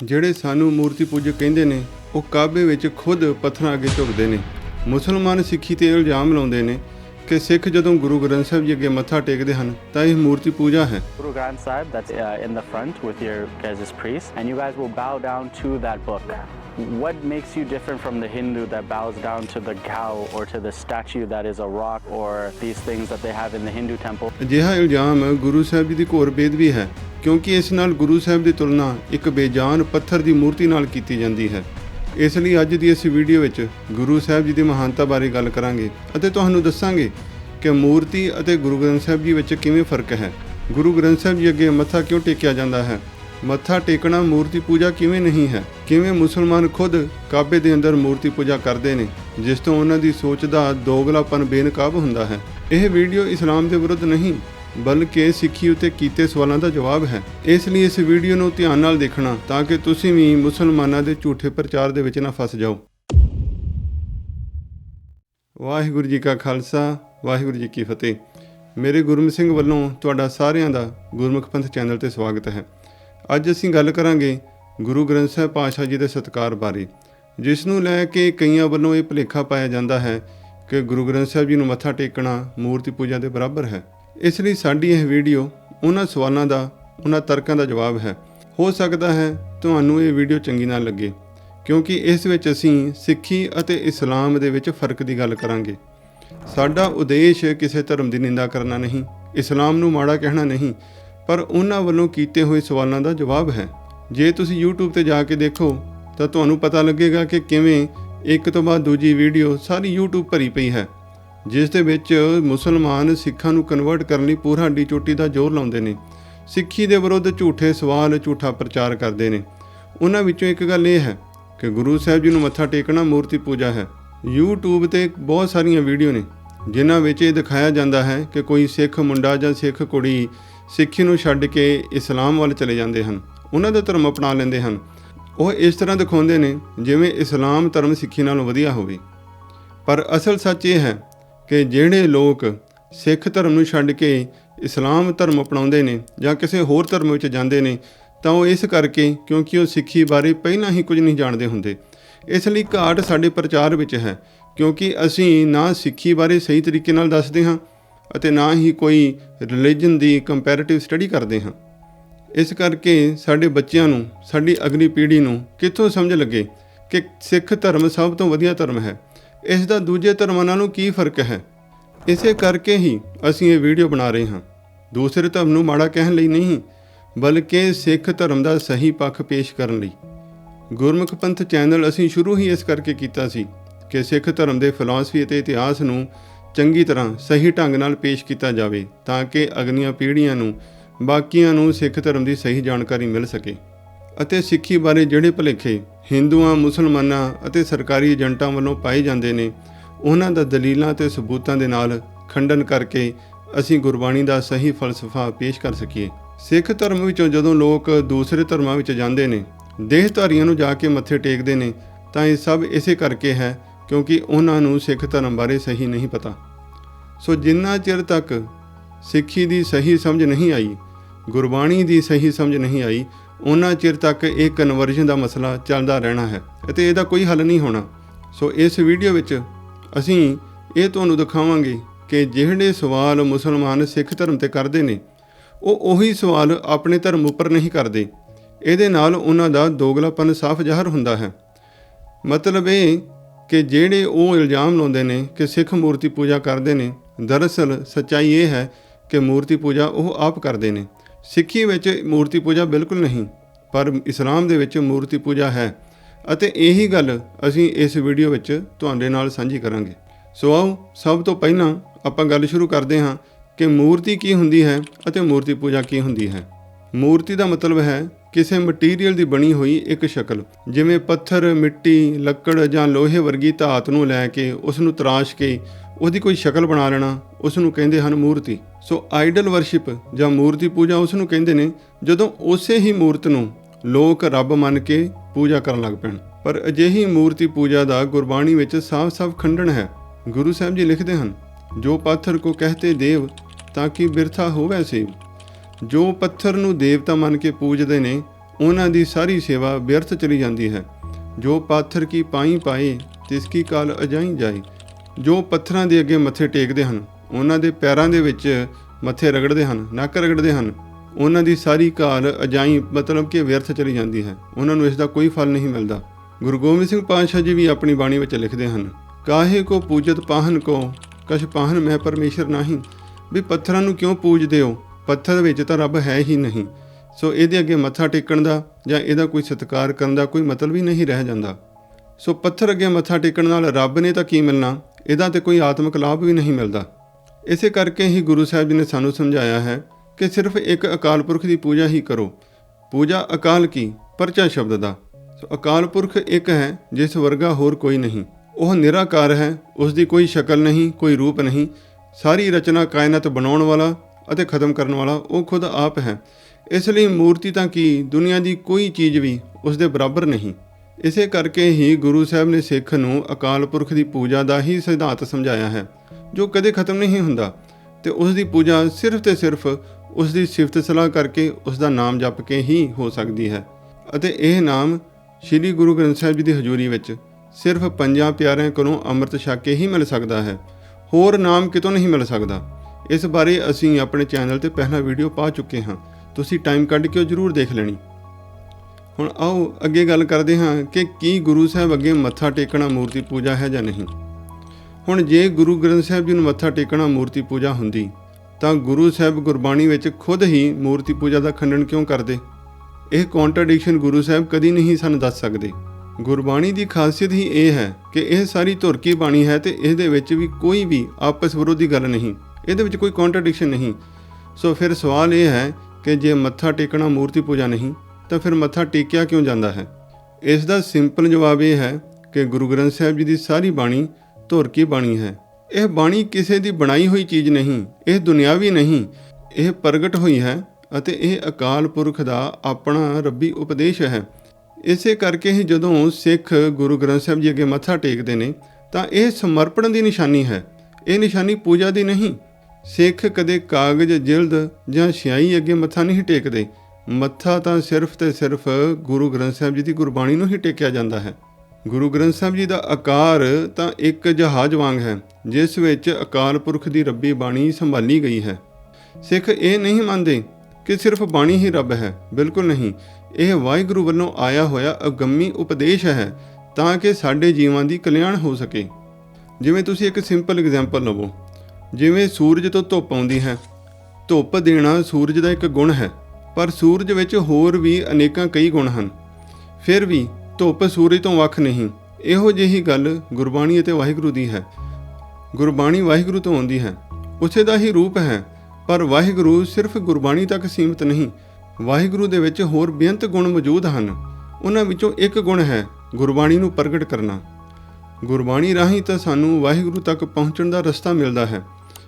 ਜਿਹੜੇ ਸਾਨੂੰ ਮੂਰਤੀ ਪੂਜਕ ਕਹਿੰਦੇ ਨੇ ਉਹ ਕਾਬੇ ਵਿੱਚ ਖੁਦ ਪੱਥਰਾਂ ਅੱਗੇ ਝੁਕਦੇ ਨੇ ਮੁਸਲਮਾਨ ਸਿੱਖੀ ਤੇ ਇਲਜ਼ਾਮ ਲਾਉਂਦੇ ਨੇ ਕਿ ਸਿੱਖ ਜਦੋਂ ਗੁਰੂ ਗ੍ਰੰਥ ਸਾਹਿਬ ਜੀ ਅੱਗੇ ਮੱਥਾ ਟੇਕਦੇ ਹਨ ਤਾਂ ਇਹ ਮੂਰਤੀ ਪੂਜਾ ਹੈ Guru Granth Sahib, that's uh, in the front with your uh, guys' priests, and you guys will bow down to that. What makes you different from the Hindu that bows down to the cow or to the statue that is a rock or these things that they have in the Hindu temple? ਅਜਿਹਾ ਇਲਜ਼ਾਮ ਗੁਰੂ ਸਾਹਿਬ ਜੀ ਦੀ ਘੋਰ ਬੇਦਬੀ ਹੈ, ਕਿਉਂਕਿ ਇਸ ਨਾਲ ਗੁਰੂ ਸਾਹਿਬ ਦੀ ਤੁਲਨਾ ਇੱਕ ਬੇਜਾਨ ਪੱਥਰ ਦੀ ਮੂਰਤੀ ਨਾਲ ਕੀਤੀ ਜਾਂਦੀ ਹੈ। ਇਸ ਲਈ ਅੱਜ ਦੀ ਇਸ ਵੀਡੀਓ ਵਿੱਚ ਗੁਰੂ ਸਾਹਿਬ ਜੀ ਦੀ ਮਹਾਨਤਾ ਬਾਰੇ ਗੱਲ ਕਰਾਂਗੇ ਅਤੇ ਤੁਹਾਨੂੰ ਦੱਸਾਂਗੇ ਕਿ ਮੂਰਤੀ ਅਤੇ ਗੁਰੂ ਗ੍ਰੰਥ ਸਾਹਿਬ ਜੀ ਵਿੱਚ ਕਿਵੇਂ ਫ਼ਰਕ ਹੈ। ਗੁਰੂ ਗ੍ਰੰਥ ਸਾਹਿਬ ਜੀ ਅੱਗੇ ਮੱਥਾ ਕਿਉਂ ਟੇਕਿਆ ਜਾਂਦਾ ਹੈ? ਮੱਥਾ ਟੇਕਣਾ ਮੂਰਤੀ ਪੂਜਾ ਕਿਵੇਂ ਨਹੀਂ ਹੈ? ਕਿਵੇਂ ਮੁਸਲਮਾਨ ਖੁਦ ਕਾਬੇ ਦੇ ਅੰਦਰ ਮੂਰਤੀ ਪੂਜਾ ਕਰਦੇ ਨੇ, ਜਿਸ ਤੋਂ ਉਹਨਾਂ ਦੀ ਸੋਚ ਦਾ ਦੋਗਲਾਪਨ ਬੇਨਕਾਬ ਹੁੰਦਾ ਹੈ? ਇਹ ਵੀਡੀਓ ਇਸਲਾਮ ਦੇ ਵਿਰੁੱਧ ਨਹੀਂ, ਬਲਕਿ ਸਿੱਖੀ ਉਤੇ ਕੀਤੇ ਸਵਾਲਾਂ ਦਾ ਜਵਾਬ ਹੈ। ਇਸ ਲਈ ਇਸ ਵੀਡੀਓ ਨੂੰ ਧਿਆਨ ਨਾਲ ਦੇਖਣਾ, ਤਾਂ ਕਿ ਤੁਸੀਂ ਵੀ ਮੁਸਲਮਾਨਾਂ ਦੇ ਝੂਠੇ ਪ੍ਰਚਾਰ ਦੇ ਵਿੱਚ ਨਾ ਫਸ ਜਾਓ। ਵਾਹਿਗੁਰੂ ਜੀ ਕਾ ਖਾਲਸਾ, ਵਾਹਿਗੁਰੂ ਜੀ ਕੀ ਫਤਿਹ। ਮੇਰੇ ਗੁਰਮ ਸਿੰਘ ਵੱਲੋਂ ਤੁਹਾਡਾ ਸਾਰਿਆਂ ਦਾ ਗੁਰਮੁਖ ਪੰਥ ਚੈਨਲ ਤੇ ਸਵਾਗਤ ਹੈ। ਅੱਜ ਅਸੀਂ ਗੱਲ ਕਰਾਂਗੇ ਗੁਰੂ ਗ੍ਰੰਥ ਸਾਹਿਬ ਪਾਤਸ਼ਾਹ ਜੀ ਦੇ ਸਤਕਾਰ ਬਾਰੇ, ਜਿਸ ਨੂੰ ਲੈ ਕੇ ਕਈਆਂ ਵੱਲੋਂ ਇਹ ਭੁਲੇਖਾ ਪਾਇਆ ਜਾਂਦਾ ਹੈ ਕਿ ਗੁਰੂ ਗ੍ਰੰਥ ਸਾਹਿਬ ਜੀ ਨੂੰ ਮੱਥਾ ਟੇਕਣਾ, ਮੂਰਤੀ ਪੂਜਾ ਦੇ ਬਰਾਬਰ ਹੈ। ਇਸ ਲਈ ਸਾਡੀ ਇਹ ਵੀਡੀਓ ਉਹਨਾਂ ਸਵਾਲਾਂ ਦਾ, ਉਹਨਾਂ ਤਰਕਾਂ ਦਾ ਜਵਾਬ ਹੈ। ਹੋ ਸਕਦਾ ਹੈ ਤੁਹਾਨੂੰ ਇਹ ਵੀਡੀਓ ਚੰਗੀ ਨਾ ਲੱਗੇ, ਕਿਉਂਕਿ ਇਸ ਵਿੱਚ ਅਸੀਂ ਸਿੱਖੀ ਅਤੇ ਇਸਲਾਮ ਦੇ ਵਿੱਚ ਫ਼ਰਕ ਦੀ ਗੱਲ ਕਰਾਂਗੇ। ਸਾਡਾ ਉਦੇਸ਼ ਕਿਸੇ ਧਰਮ ਦੀ ਨਿੰਦਾ ਕਰਨਾ ਨਹੀਂ, ਇਸਲਾਮ ਨੂੰ ਮਾੜਾ ਕਹਿਣਾ ਨਹੀਂ ਪਰ ਉਹਨਾਂ ਵੱਲੋਂ ਕੀਤੇ ਹੋਏ ਸਵਾਲਾਂ ਦਾ ਜਵਾਬ ਹੈ। ਜੇ ਤੁਸੀਂ YouTube ਤੇ ਜਾ ਕੇ ਦੇਖੋ, ਤਾਂ ਤੁਹਾਨੂੰ ਪਤਾ ਲੱਗੇਗਾ ਕਿ ਕਿਵੇਂ ਇੱਕ ਤੋਂ ਬਾਅਦ ਦੂਜੀ ਵੀਡੀਓ ਸਾਰੀ YouTube ਭਰੀ ਪਈ ਹੈ, ਜਿਸ ਦੇ ਵਿੱਚ ਮੁਸਲਮਾਨ ਸਿੱਖਾਂ ਨੂੰ ਕਨਵਰਟ ਕਰਨ ਲਈ ਪੂਰਾ ਹੱਡੀ ਚੋਟੀ ਦਾ ਜ਼ੋਰ ਲਾਉਂਦੇ ਨੇ। ਸਿੱਖੀ ਦੇ ਵਿਰੁੱਧ ਝੂਠੇ ਸਵਾਲ, ਝੂਠਾ ਪ੍ਰਚਾਰ ਕਰਦੇ ਨੇ। ਉਹਨਾਂ ਵਿੱਚੋਂ ਇੱਕ ਗੱਲ ਇਹ ਹੈ ਕਿ ਗੁਰੂ ਸਾਹਿਬ ਜੀ ਨੂੰ ਮੱਥਾ ਟੇਕਣਾ ਮੂਰਤੀ ਪੂਜਾ ਹੈ। YouTube ਤੇ ਬਹੁਤ ਸਾਰੀਆਂ ਵੀਡੀਓ ਨੇ, ਜਿਨ੍ਹਾਂ ਵਿੱਚ ਇਹ ਦਿਖਾਇਆ ਜਾਂਦਾ ਹੈ ਕਿ ਕੋਈ ਸਿੱਖ ਮੁੰਡਾ ਜਾਂ ਸਿੱਖ ਕੁੜੀ ਸਿੱਖੀ ਨੂੰ ਛੱਡ ਕੇ ਇਸਲਾਮ ਵੱਲ ਚਲੇ ਜਾਂਦੇ ਹਨ, ਉਹਨਾਂ ਦਾ ਧਰਮ ਅਪਣਾ ਲੈਂਦੇ ਹਨ। ਉਹ ਇਸ ਤਰ੍ਹਾਂ ਦਿਖਾਉਂਦੇ ਨੇ ਜਿਵੇਂ ਇਸਲਾਮ ਧਰਮ ਸਿੱਖੀ ਨਾਲੋਂ ਵਧੀਆ ਹੋਵੇ। ਪਰ ਅਸਲ ਸੱਚ ਇਹ ਹੈ ਕਿ ਜਿਹੜੇ ਲੋਕ ਸਿੱਖ ਧਰਮ ਨੂੰ ਛੱਡ ਕੇ ਇਸਲਾਮ ਧਰਮ ਅਪਣਾਉਂਦੇ ਨੇ ਜਾਂ ਕਿਸੇ ਹੋਰ ਧਰਮ ਵਿੱਚ ਜਾਂਦੇ ਨੇ, ਤਾਂ ਉਹ ਇਸ ਕਰਕੇ ਕਿਉਂਕਿ ਉਹ ਸਿੱਖੀ ਬਾਰੇ ਪਹਿਲਾਂ ਹੀ ਕੁਝ ਨਹੀਂ ਜਾਣਦੇ ਹੁੰਦੇ। ਇਸ ਲਈ ਘਾਟ ਸਾਡੇ ਪ੍ਰਚਾਰ ਵਿੱਚ ਹੈ ਕਿਉਂਕਿ ਅਸੀਂ ਨਾ ਸਿੱਖੀ ਬਾਰੇ ਸਹੀ ਤਰੀਕੇ ਨਾਲ ਦੱਸਦੇ ਹਾਂ ਅਤੇ ਨਾ ਹੀ ਕੋਈ ਰਿਲੀਜਨ ਦੀ ਕੰਪੈਰੀਟਿਵ ਸਟੱਡੀ ਕਰਦੇ ਹਾਂ। ਇਸ ਕਰਕੇ ਸਾਡੇ ਬੱਚਿਆਂ ਨੂੰ, ਸਾਡੀ ਅਗਲੀ ਪੀੜ੍ਹੀ ਨੂੰ ਕਿੱਥੋਂ ਸਮਝ ਲੱਗੇ ਕਿ ਸਿੱਖ ਧਰਮ ਸਭ ਤੋਂ ਵਧੀਆ ਧਰਮ ਹੈ? ਇਸ ਦਾ ਦੂਜੇ ਧਰਮਾਂ ਨਾਲੋਂ ਕੀ ਫ਼ਰਕ ਹੈ? ਇਸੇ ਕਰਕੇ ਹੀ ਅਸੀਂ ਇਹ ਵੀਡੀਓ ਬਣਾ ਰਹੇ ਹਾਂ। ਦੂਸਰੇ ਧਰਮ ਨੂੰ ਮਾੜਾ ਕਹਿਣ ਲਈ ਨਹੀਂ, ਬਲਕਿ ਸਿੱਖ ਧਰਮ ਦਾ ਸਹੀ ਪੱਖ ਪੇਸ਼ ਕਰਨ ਲਈ। ਗੁਰਮੁਖ ਪੰਥ ਚੈਨਲ ਅਸੀਂ ਸ਼ੁਰੂ ਹੀ ਇਸ ਕਰਕੇ ਕੀਤਾ ਸੀ ਕਿ ਸਿੱਖ ਧਰਮ ਦੇ ਫਿਲਾਸਫੀ ਅਤੇ ਇਤਿਹਾਸ ਨੂੰ ਚੰਗੀ ਤਰ੍ਹਾਂ ਸਹੀ ਢੰਗ ਨਾਲ ਪੇਸ਼ ਕੀਤਾ ਜਾਵੇ ਤਾਂ ਕਿ ਅਗਲੀਆਂ ਪੀੜ੍ਹੀਆਂ ਨੂੰ ਬਾਕੀਆਂ ਨੂੰ ਸਿੱਖ ਧਰਮ ਦੀ ਸਹੀ ਜਾਣਕਾਰੀ ਮਿਲ ਸਕੇ। ਅਤੇ ਸਿੱਖੀ ਬਾਰੇ ਜਿਹੜੇ ਭੁਲੇਖੇ ਹਿੰਦੂਆਂ, ਮੁਸਲਮਾਨਾਂ ਅਤੇ ਸਰਕਾਰੀ ਏਜੰਟਾਂ ਵੱਲੋਂ ਪਾਏ ਜਾਂਦੇ ਨੇ, ਉਹਨਾਂ ਦਾ ਦਲੀਲਾਂ ਤੇ ਸਬੂਤਾਂ ਦੇ ਨਾਲ ਖੰਡਨ ਕਰਕੇ ਅਸੀਂ ਗੁਰਬਾਣੀ ਦਾ ਸਹੀ ਫਲਸਫਾ ਪੇਸ਼ ਕਰ ਸਕੀਏ। ਸਿੱਖ ਧਰਮ ਵਿੱਚੋਂ ਜਦੋਂ ਲੋਕ ਦੂਸਰੇ ਧਰਮਾਂ ਵਿੱਚ ਜਾਂਦੇ ਨੇ, ਦੇਹਧਾਰੀਆਂ ਨੂੰ ਜਾ ਕੇ ਮੱਥੇ ਟੇਕਦੇ ਨੇ, ਤਾਂ ਇਹ ਸਭ ਇਸੇ ਕਰਕੇ ਹੈ ਕਿਉਂਕਿ ਉਹਨਾਂ ਨੂੰ ਸਿੱਖ ਧਰਮ ਬਾਰੇ ਸਹੀ ਨਹੀਂ ਪਤਾ। ਸੋ ਜਿੰਨਾ ਚਿਰ ਤੱਕ ਸਿੱਖੀ ਦੀ ਸਹੀ ਸਮਝ ਨਹੀਂ ਆਈ, ਗੁਰਬਾਣੀ ਦੀ ਸਹੀ ਸਮਝ ਨਹੀਂ ਆਈ, ਉਹਨਾਂ ਚਿਰ ਤੱਕ ਇਹ ਕਨਵਰਜਨ ਦਾ ਮਸਲਾ ਚੱਲਦਾ ਰਹਿਣਾ ਹੈ ਅਤੇ ਇਹਦਾ ਕੋਈ ਹੱਲ ਨਹੀਂ ਹੋਣਾ। ਸੋ ਇਸ ਵੀਡੀਓ ਵਿੱਚ ਅਸੀਂ ਇਹ ਤੁਹਾਨੂੰ ਦਿਖਾਵਾਂਗੇ ਕਿ ਜਿਹੜੇ ਸਵਾਲ ਮੁਸਲਮਾਨ ਸਿੱਖ ਧਰਮ ਤੇ ਕਰਦੇ ਨੇ, ਉਹ ਉਹੀ ਸਵਾਲ ਆਪਣੇ ਧਰਮ ਉੱਪਰ ਨਹੀਂ ਕਰਦੇ। ਇਹਦੇ ਨਾਲ ਉਹਨਾਂ ਦਾ ਦੋਗਲਾਪਨ ਸਾਫ਼ ਜ਼ਾਹਰ ਹੁੰਦਾ ਹੈ। ਮਤਲਬ ਇਹ ਕਿ ਜਿਹੜੇ ਉਹ ਇਲਜ਼ਾਮ ਲਾਉਂਦੇ ਨੇ ਕਿ ਸਿੱਖ ਮੂਰਤੀ ਪੂਜਾ ਕਰਦੇ ਨੇ, ਦਰਅਸਲ ਸੱਚਾਈ ਇਹ ਹੈ ਕਿ ਮੂਰਤੀ ਪੂਜਾ ਉਹ ਆਪ ਕਰਦੇ ਨੇ। ਸਿੱਖੀ ਵਿੱਚ ਮੂਰਤੀ ਪੂਜਾ ਬਿਲਕੁਲ ਨਹੀਂ, ਪਰ ਇਸਲਾਮ ਦੇ ਵਿੱਚ ਮੂਰਤੀ ਪੂਜਾ ਹੈ। ਅਤੇ ਇਹੀ ਗੱਲ ਅਸੀਂ ਇਸ ਵੀਡੀਓ ਵਿੱਚ ਤੁਹਾਡੇ ਨਾਲ ਸਾਂਝੀ ਕਰਾਂਗੇ। ਸੋ ਆਓ, ਸਭ ਤੋਂ ਪਹਿਲਾਂ ਆਪਾਂ ਗੱਲ ਸ਼ੁਰੂ ਕਰਦੇ ਹਾਂ ਕਿ ਮੂਰਤੀ ਕੀ ਹੁੰਦੀ ਹੈ ਅਤੇ ਮੂਰਤੀ ਪੂਜਾ ਕੀ ਹੁੰਦੀ ਹੈ। ਮੂਰਤੀ ਦਾ ਮਤਲਬ ਹੈ ਕਿਸੇ ਮਟੀਰੀਅਲ ਦੀ ਬਣੀ ਹੋਈ ਇੱਕ ਸ਼ਕਲ। ਜਿਵੇਂ ਪੱਥਰ, ਮਿੱਟੀ, ਲੱਕੜ ਜਾਂ ਲੋਹੇ ਵਰਗੀ ਧਾਤ ਨੂੰ ਲੈ ਕੇ ਉਸ ਨੂੰ ਤਰਾਸ਼ ਕੇ ਉਹਦੀ ਕੋਈ ਸ਼ਕਲ ਬਣਾ ਲੈਣਾ ਉਸ ਨੂੰ ਕਹਿੰਦੇ ਹਨ ਮੂਰਤੀ। ਸੋ ਆਈਡਲ ਵਰਸ਼ਿਪ ਜਾਂ ਮੂਰਤੀ ਪੂਜਾ ਉਸ ਨੂੰ ਕਹਿੰਦੇ ਨੇ, ਜਦੋਂ ਉਸੇ ਹੀ ਮੂਰਤ ਨੂੰ ਲੋਕ ਰੱਬ ਮੰਨ ਕੇ ਪੂਜਾ ਕਰਨ ਲੱਗ ਪੈਣ। ਪਰ ਅਜਿਹੀ ਮੂਰਤੀ ਪੂਜਾ ਦਾ ਗੁਰਬਾਣੀ ਵਿੱਚ ਸਾਫ਼-ਸਾਫ਼ ਖੰਡਨ ਹੈ। ਗੁਰੂ ਸਾਹਿਬ ਜੀ ਲਿਖਦੇ ਹਨ, ਜੋ ਪਾਥਰ ਕੋ ਕਹਤੇ ਦੇਵ, ਤਾਂ ਕਿ ਬਿਰਥਾ ਹੋਵੇ ਸੇਵ? ਜੋ ਪੱਥਰ ਨੂੰ ਦੇਵਤਾ ਮੰਨ ਕੇ ਪੂਜਦੇ ਨੇ, ਉਹਨਾਂ ਦੀ ਸਾਰੀ ਸੇਵਾ ਵਿਅਰਥ ਚਲੀ ਜਾਂਦੀ ਹੈ। ਜੋ ਪਾਥਰ ਕੀ ਪਾਈ ਪਾਏ, ਤਿਸ ਕੀ ਕਾਲ ਅਜਾਈ ਜਾਏ ਜੋ ਪੱਥਰਾਂ ਦੇ ਅੱਗੇ ਮੱਥੇ ਟੇਕਦੇ ਹਨ, ਉਹਨਾਂ ਦੇ ਪੈਰਾਂ ਦੇ ਵਿੱਚ ਮੱਥੇ ਰਗੜਦੇ ਹਨ, ਨੱਕ ਰਗੜਦੇ ਹਨ। ਉਹਨਾਂ ਦੀ ਸਾਰੀ ਕਾਲ ਅਜਾਈ ਮਤਲਬ ਕਿ ਵਿਅਰਥ ਚਲੀ ਜਾਂਦੀ ਹੈ। ਉਹਨਾਂ ਨੂੰ ਇਸ ਦਾ ਕੋਈ ਫਲ ਨਹੀਂ ਮਿਲਦਾ। ਗੁਰੂ ਗੋਬਿੰਦ ਸਿੰਘ ਪਾਤਸ਼ਾਹ ਜੀ ਵੀ ਆਪਣੀ ਬਾਣੀ ਵਿੱਚ ਲਿਖਦੇ ਹਨ, ਕਾਹੇ ਕੋ ਪੂਜਤ ਪਾਹਨ ਕੋ, ਕਛ ਪਾਹਨ ਮੈਂ ਪਰਮੇਸ਼ਰ ਨਹੀਂ। ਵੀ ਪੱਥਰਾਂ ਨੂੰ ਕਿਉਂ ਪੂਜਦੇ ਹੋ? ਪੱਥਰ ਵਿੱਚ ਤਾਂ ਰੱਬ ਹੈ ਹੀ ਨਹੀਂ। ਸੋ ਇਹਦੇ ਅੱਗੇ ਮੱਥਾ ਟੇਕਣ ਦਾ ਜਾਂ ਇਹਦਾ ਕੋਈ ਸਤਿਕਾਰ ਕਰਨ ਦਾ ਕੋਈ ਮਤਲਬ ਹੀ ਨਹੀਂ ਰਹਿ ਜਾਂਦਾ। ਸੋ ਪੱਥਰ ਅੱਗੇ ਮੱਥਾ ਟੇਕਣ ਨਾਲ ਰੱਬ ਨੇ ਤਾਂ ਕੀ ਮਿਲਣਾ? ਇਹਦਾ ਤੇ ਕੋਈ ਆਤਮਿਕ ਲਾਭ ਵੀ ਨਹੀਂ ਮਿਲਦਾ। ਇਸੇ ਕਰਕੇ ਹੀ ਗੁਰੂ ਸਾਹਿਬ ਜੀ ਨੇ ਸਾਨੂੰ ਸਮਝਾਇਆ ਹੈ ਕਿ ਸਿਰਫ ਇੱਕ ਅਕਾਲ ਪੁਰਖ ਦੀ ਪੂਜਾ ਹੀ ਕਰੋ। ਪੂਜਾ ਅਕਾਲ ਕੀ? ਪਰਚਾ ਸ਼ਬਦ ਦਾ। ਸੋ ਅਕਾਲ ਪੁਰਖ ਇੱਕ ਹੈ ਜਿਸ ਵਰਗਾ ਹੋਰ ਕੋਈ ਨਹੀਂ। ਉਹ ਨਿਰਾਕਾਰ ਹੈ ਉਸ ਦੀ ਕੋਈ ਸ਼ਕਲ ਨਹੀਂ, ਕੋਈ ਰੂਪ ਨਹੀਂ। ਸਾਰੀ ਰਚਨਾ ਕਾਇਨਾਤ ਬਣਾਉਣ ਵਾਲਾ ਅਤੇ ਖਤਮ ਕਰਨ ਵਾਲਾ ਉਹ ਖੁਦ ਆਪ ਹੈ। ਇਸ ਲਈ ਮੂਰਤੀ ਤਾਂ ਕੀ, ਦੁਨੀਆ ਦੀ ਕੋਈ ਚੀਜ਼ ਵੀ ਉਸ ਦੇ ਬਰਾਬਰ ਨਹੀਂ। ਇਸੇ ਕਰਕੇ ਹੀ ਗੁਰੂ ਸਾਹਿਬ ਨੇ ਸਿੱਖ ਨੂੰ ਅਕਾਲ ਪੁਰਖ ਦੀ ਪੂਜਾ ਦਾ ਹੀ ਸਿਧਾਂਤ ਸਮਝਾਇਆ ਹੈ, ਜੋ ਕਦੇ ਖਤਮ ਨਹੀਂ ਹੁੰਦਾ। ਤੇ ਉਸ ਦੀ ਪੂਜਾ ਸਿਰਫ ਤੇ ਸਿਰਫ ਉਸ ਦੀ ਸਿਫਤ ਸਲਾਹ ਕਰਕੇ ਉਸ ਦਾ ਨਾਮ ਜਪ ਕੇ ਹੀ ਹੋ ਸਕਦੀ ਹੈ। ਅਤੇ ਇਹ ਨਾਮ ਸ੍ਰੀ ਗੁਰੂ ਗ੍ਰੰਥ ਸਾਹਿਬ ਜੀ ਦੀ ਹਜ਼ੂਰੀ ਵਿੱਚ ਸਿਰਫ ਪੰਜਾਂ ਪਿਆਰਿਆਂ ਕੋਲੋਂ ਅੰਮ੍ਰਿਤ ਛਕ ਕੇ ਹੀ ਮਿਲ ਸਕਦਾ ਹੈ। ਹੋਰ ਨਾਮ ਕਿਤੋਂ ਨਹੀਂ ਮਿਲ ਸਕਦਾ। ਇਸ ਬਾਰੇ ਅਸੀਂ ਆਪਣੇ ਚੈਨਲ ਤੇ ਪਹਿਲਾਂ ਵੀਡੀਓ ਪਾ ਚੁੱਕੇ ਹਾਂ। ਤੁਸੀਂ ਟਾਈਮ ਕੱਢ ਕੇ ਉਹ ਜ਼ਰੂਰ ਦੇਖ ਲੈਣੀ। ਹੁਣ ਆਓ ਅੱਗੇ ਗੱਲ ਕਰਦੇ ਹਾਂ ਕਿ ਕੀ ਗੁਰੂ ਸਾਹਿਬ ਅੱਗੇ ਮੱਥਾ ਟੇਕਣਾ ਮੂਰਤੀ ਪੂਜਾ ਹੈ ਜਾਂ ਨਹੀਂ। ਹੁਣ ਜੇ ਗੁਰੂ ਗ੍ਰੰਥ ਸਾਹਿਬ ਜੀ ਨੂੰ ਮੱਥਾ ਟੇਕਣਾ ਮੂਰਤੀ ਪੂਜਾ ਹੁੰਦੀ, ਤਾਂ ਗੁਰੂ ਸਾਹਿਬ ਗੁਰਬਾਣੀ ਵਿੱਚ ਖੁਦ ਹੀ ਮੂਰਤੀ ਪੂਜਾ ਦਾ ਖੰਡਨ ਕਿਉਂ ਕਰਦੇ? ਇਹ ਕੰਟਰਡਿਕਸ਼ਨ ਗੁਰੂ ਸਾਹਿਬ ਕਦੀ ਨਹੀਂ ਸਾਨੂੰ ਦੱਸ ਸਕਦੇ। ਗੁਰਬਾਣੀ ਦੀ ਖਾਸੀਅਤ ਹੀ ਇਹ ਹੈ ਕਿ ਇਹ ਸਾਰੀ ਧੁਰ ਕੀ ਬਾਣੀ ਹੈ ਤੇ ਇਹਦੇ ਵਿੱਚ ਵੀ ਕੋਈ ਵੀ ਆਪਸ ਵਿਰੋਧੀ ਗੱਲ ਨਹੀਂ। ਇਹਦੇ ਵਿੱਚ ਕੋਈ ਕੰਟਰਡਿਕਸ਼ਨ ਨਹੀਂ। ਸੋ ਫਿਰ ਸਵਾਲ ਇਹ ਹੈ ਕਿ ਜੇ ਮੱਥਾ ਟੇਕਣਾ ਮੂਰਤੀ ਪੂਜਾ ਨਹੀਂ, ਤਾਂ ਫਿਰ ਮੱਥਾ ਟੇਕਿਆ ਕਿਉਂ ਜਾਂਦਾ ਹੈ? ਇਸ ਦਾ ਸਿੰਪਲ ਜਵਾਬ ਇਹ ਹੈ ਕਿ ਗੁਰੂ ਗ੍ਰੰਥ ਸਾਹਿਬ ਜੀ ਦੀ ਸਾਰੀ ਬਾਣੀ ਧੁਰ ਕੀ ਬਾਣੀ ਹੈ। ਇਹ ਬਾਣੀ ਕਿਸੇ ਦੀ ਬਣਾਈ ਹੋਈ ਚੀਜ਼ ਨਹੀਂ, ਇਹ ਦੁਨਿਆਵੀ ਨਹੀਂ, ਇਹ ਪ੍ਰਗਟ ਹੋਈ ਹੈ ਅਤੇ ਇਹ ਅਕਾਲ ਪੁਰਖ ਦਾ ਆਪਣਾ ਰੱਬੀ ਉਪਦੇਸ਼ ਹੈ। ਇਸੇ ਕਰਕੇ ਹੀ ਜਦੋਂ ਸਿੱਖ ਗੁਰੂ ਗ੍ਰੰਥ ਸਾਹਿਬ ਜੀ ਅੱਗੇ ਮੱਥਾ ਟੇਕਦੇ ਨੇ, ਤਾਂ ਇਹ ਸਮਰਪਣ ਦੀ ਨਿਸ਼ਾਨੀ ਹੈ। ਇਹ ਨਿਸ਼ਾਨੀ ਪੂਜਾ ਦੀ ਨਹੀਂ ਸਿੱਖ ਕਦੇ ਕਾਗਜ਼, ਜਿਲਦ ਜਾਂ ਸਿਆਹੀ ਅੱਗੇ ਮੱਥਾ ਨਹੀਂ ਟੇਕਦੇ। ਮੱਥਾ ਤਾਂ ਸਿਰਫ ਤੇ ਸਿਰਫ ਗੁਰੂ ਗ੍ਰੰਥ ਸਾਹਿਬ ਜੀ ਦੀ ਗੁਰਬਾਣੀ ਨੂੰ ਹੀ ਟੇਕਿਆ ਜਾਂਦਾ ਹੈ। ਗੁਰੂ ਗ੍ਰੰਥ ਸਾਹਿਬ ਜੀ ਦਾ ਆਕਾਰ ਤਾਂ ਇੱਕ ਜਹਾਜ਼ ਵਾਂਗ ਹੈ, ਜਿਸ ਵਿੱਚ ਅਕਾਲ ਪੁਰਖ ਦੀ ਰੱਬੀ ਬਾਣੀ ਸੰਭਾਲੀ ਗਈ ਹੈ। ਸਿੱਖ ਇਹ ਨਹੀਂ ਮੰਨਦੇ ਕਿ ਸਿਰਫ ਬਾਣੀ ਹੀ ਰੱਬ ਹੈ। ਬਿਲਕੁਲ ਨਹੀਂ। ਇਹ ਵਾਹਿਗੁਰੂ ਵੱਲੋਂ ਆਇਆ ਹੋਇਆ ਅਗੰਮੀ ਉਪਦੇਸ਼ ਹੈ ਤਾਂ ਕਿ ਸਾਡੇ ਜੀਵਾਂ ਦੀ ਕਲਿਆਣ ਹੋ ਸਕੇ। ਜਿਵੇਂ ਤੁਸੀਂ ਇੱਕ ਸਿੰਪਲ ਐਗਜ਼ਾਮਪਲ ਲਵੋ। ਜਿਵੇਂ ਸੂਰਜ ਤੋਂ ਧੁੱਪ ਆਉਂਦੀ ਹੈ। ਧੁੱਪ ਦੇਣਾ ਸੂਰਜ ਦਾ ਇੱਕ ਗੁਣ ਹੈ, ਪਰ ਸੂਰਜ ਵਿੱਚ ਹੋਰ ਵੀ ਅਨੇਕਾਂ ਕਈ ਗੁਣ ਹਨ। ਫਿਰ ਵੀ ਧੁੱਪ ਸੂਰਜ ਤੋਂ ਵੱਖ ਨਹੀਂ, ਇਹੋ ਜਿਹੀ ਗੱਲ ਗੁਰਬਾਣੀ ਅਤੇ ਵਾਹਿਗੁਰੂ ਦੀ ਹੈ। ਗੁਰਬਾਣੀ ਵਾਹਿਗੁਰੂ ਤੋਂ ਆਉਂਦੀ ਹੈ, ਉਸੇ ਦਾ ਹੀ ਰੂਪ ਹੈ, ਪਰ ਵਾਹਿਗੁਰੂ ਸਿਰਫ ਗੁਰਬਾਣੀ ਤੱਕ ਸੀਮਿਤ ਨਹੀਂ, ਵਾਹਿਗੁਰੂ ਦੇ ਵਿੱਚ ਹੋਰ ਬੇਅੰਤ ਗੁਣ ਮੌਜੂਦ ਹਨ। ਉਹਨਾਂ ਵਿੱਚੋਂ ਇੱਕ ਗੁਣ ਹੈ, ਗੁਰਬਾਣੀ ਨੂੰ ਪ੍ਰਗਟ ਕਰਨਾ। ਗੁਰਬਾਣੀ ਰਾਹੀਂ ਤਾਂ ਸਾਨੂੰ ਵਾਹਿਗੁਰੂ ਤੱਕ ਪਹੁੰਚਣ ਦਾ ਰਸਤਾ ਮਿਲਦਾ ਹੈ।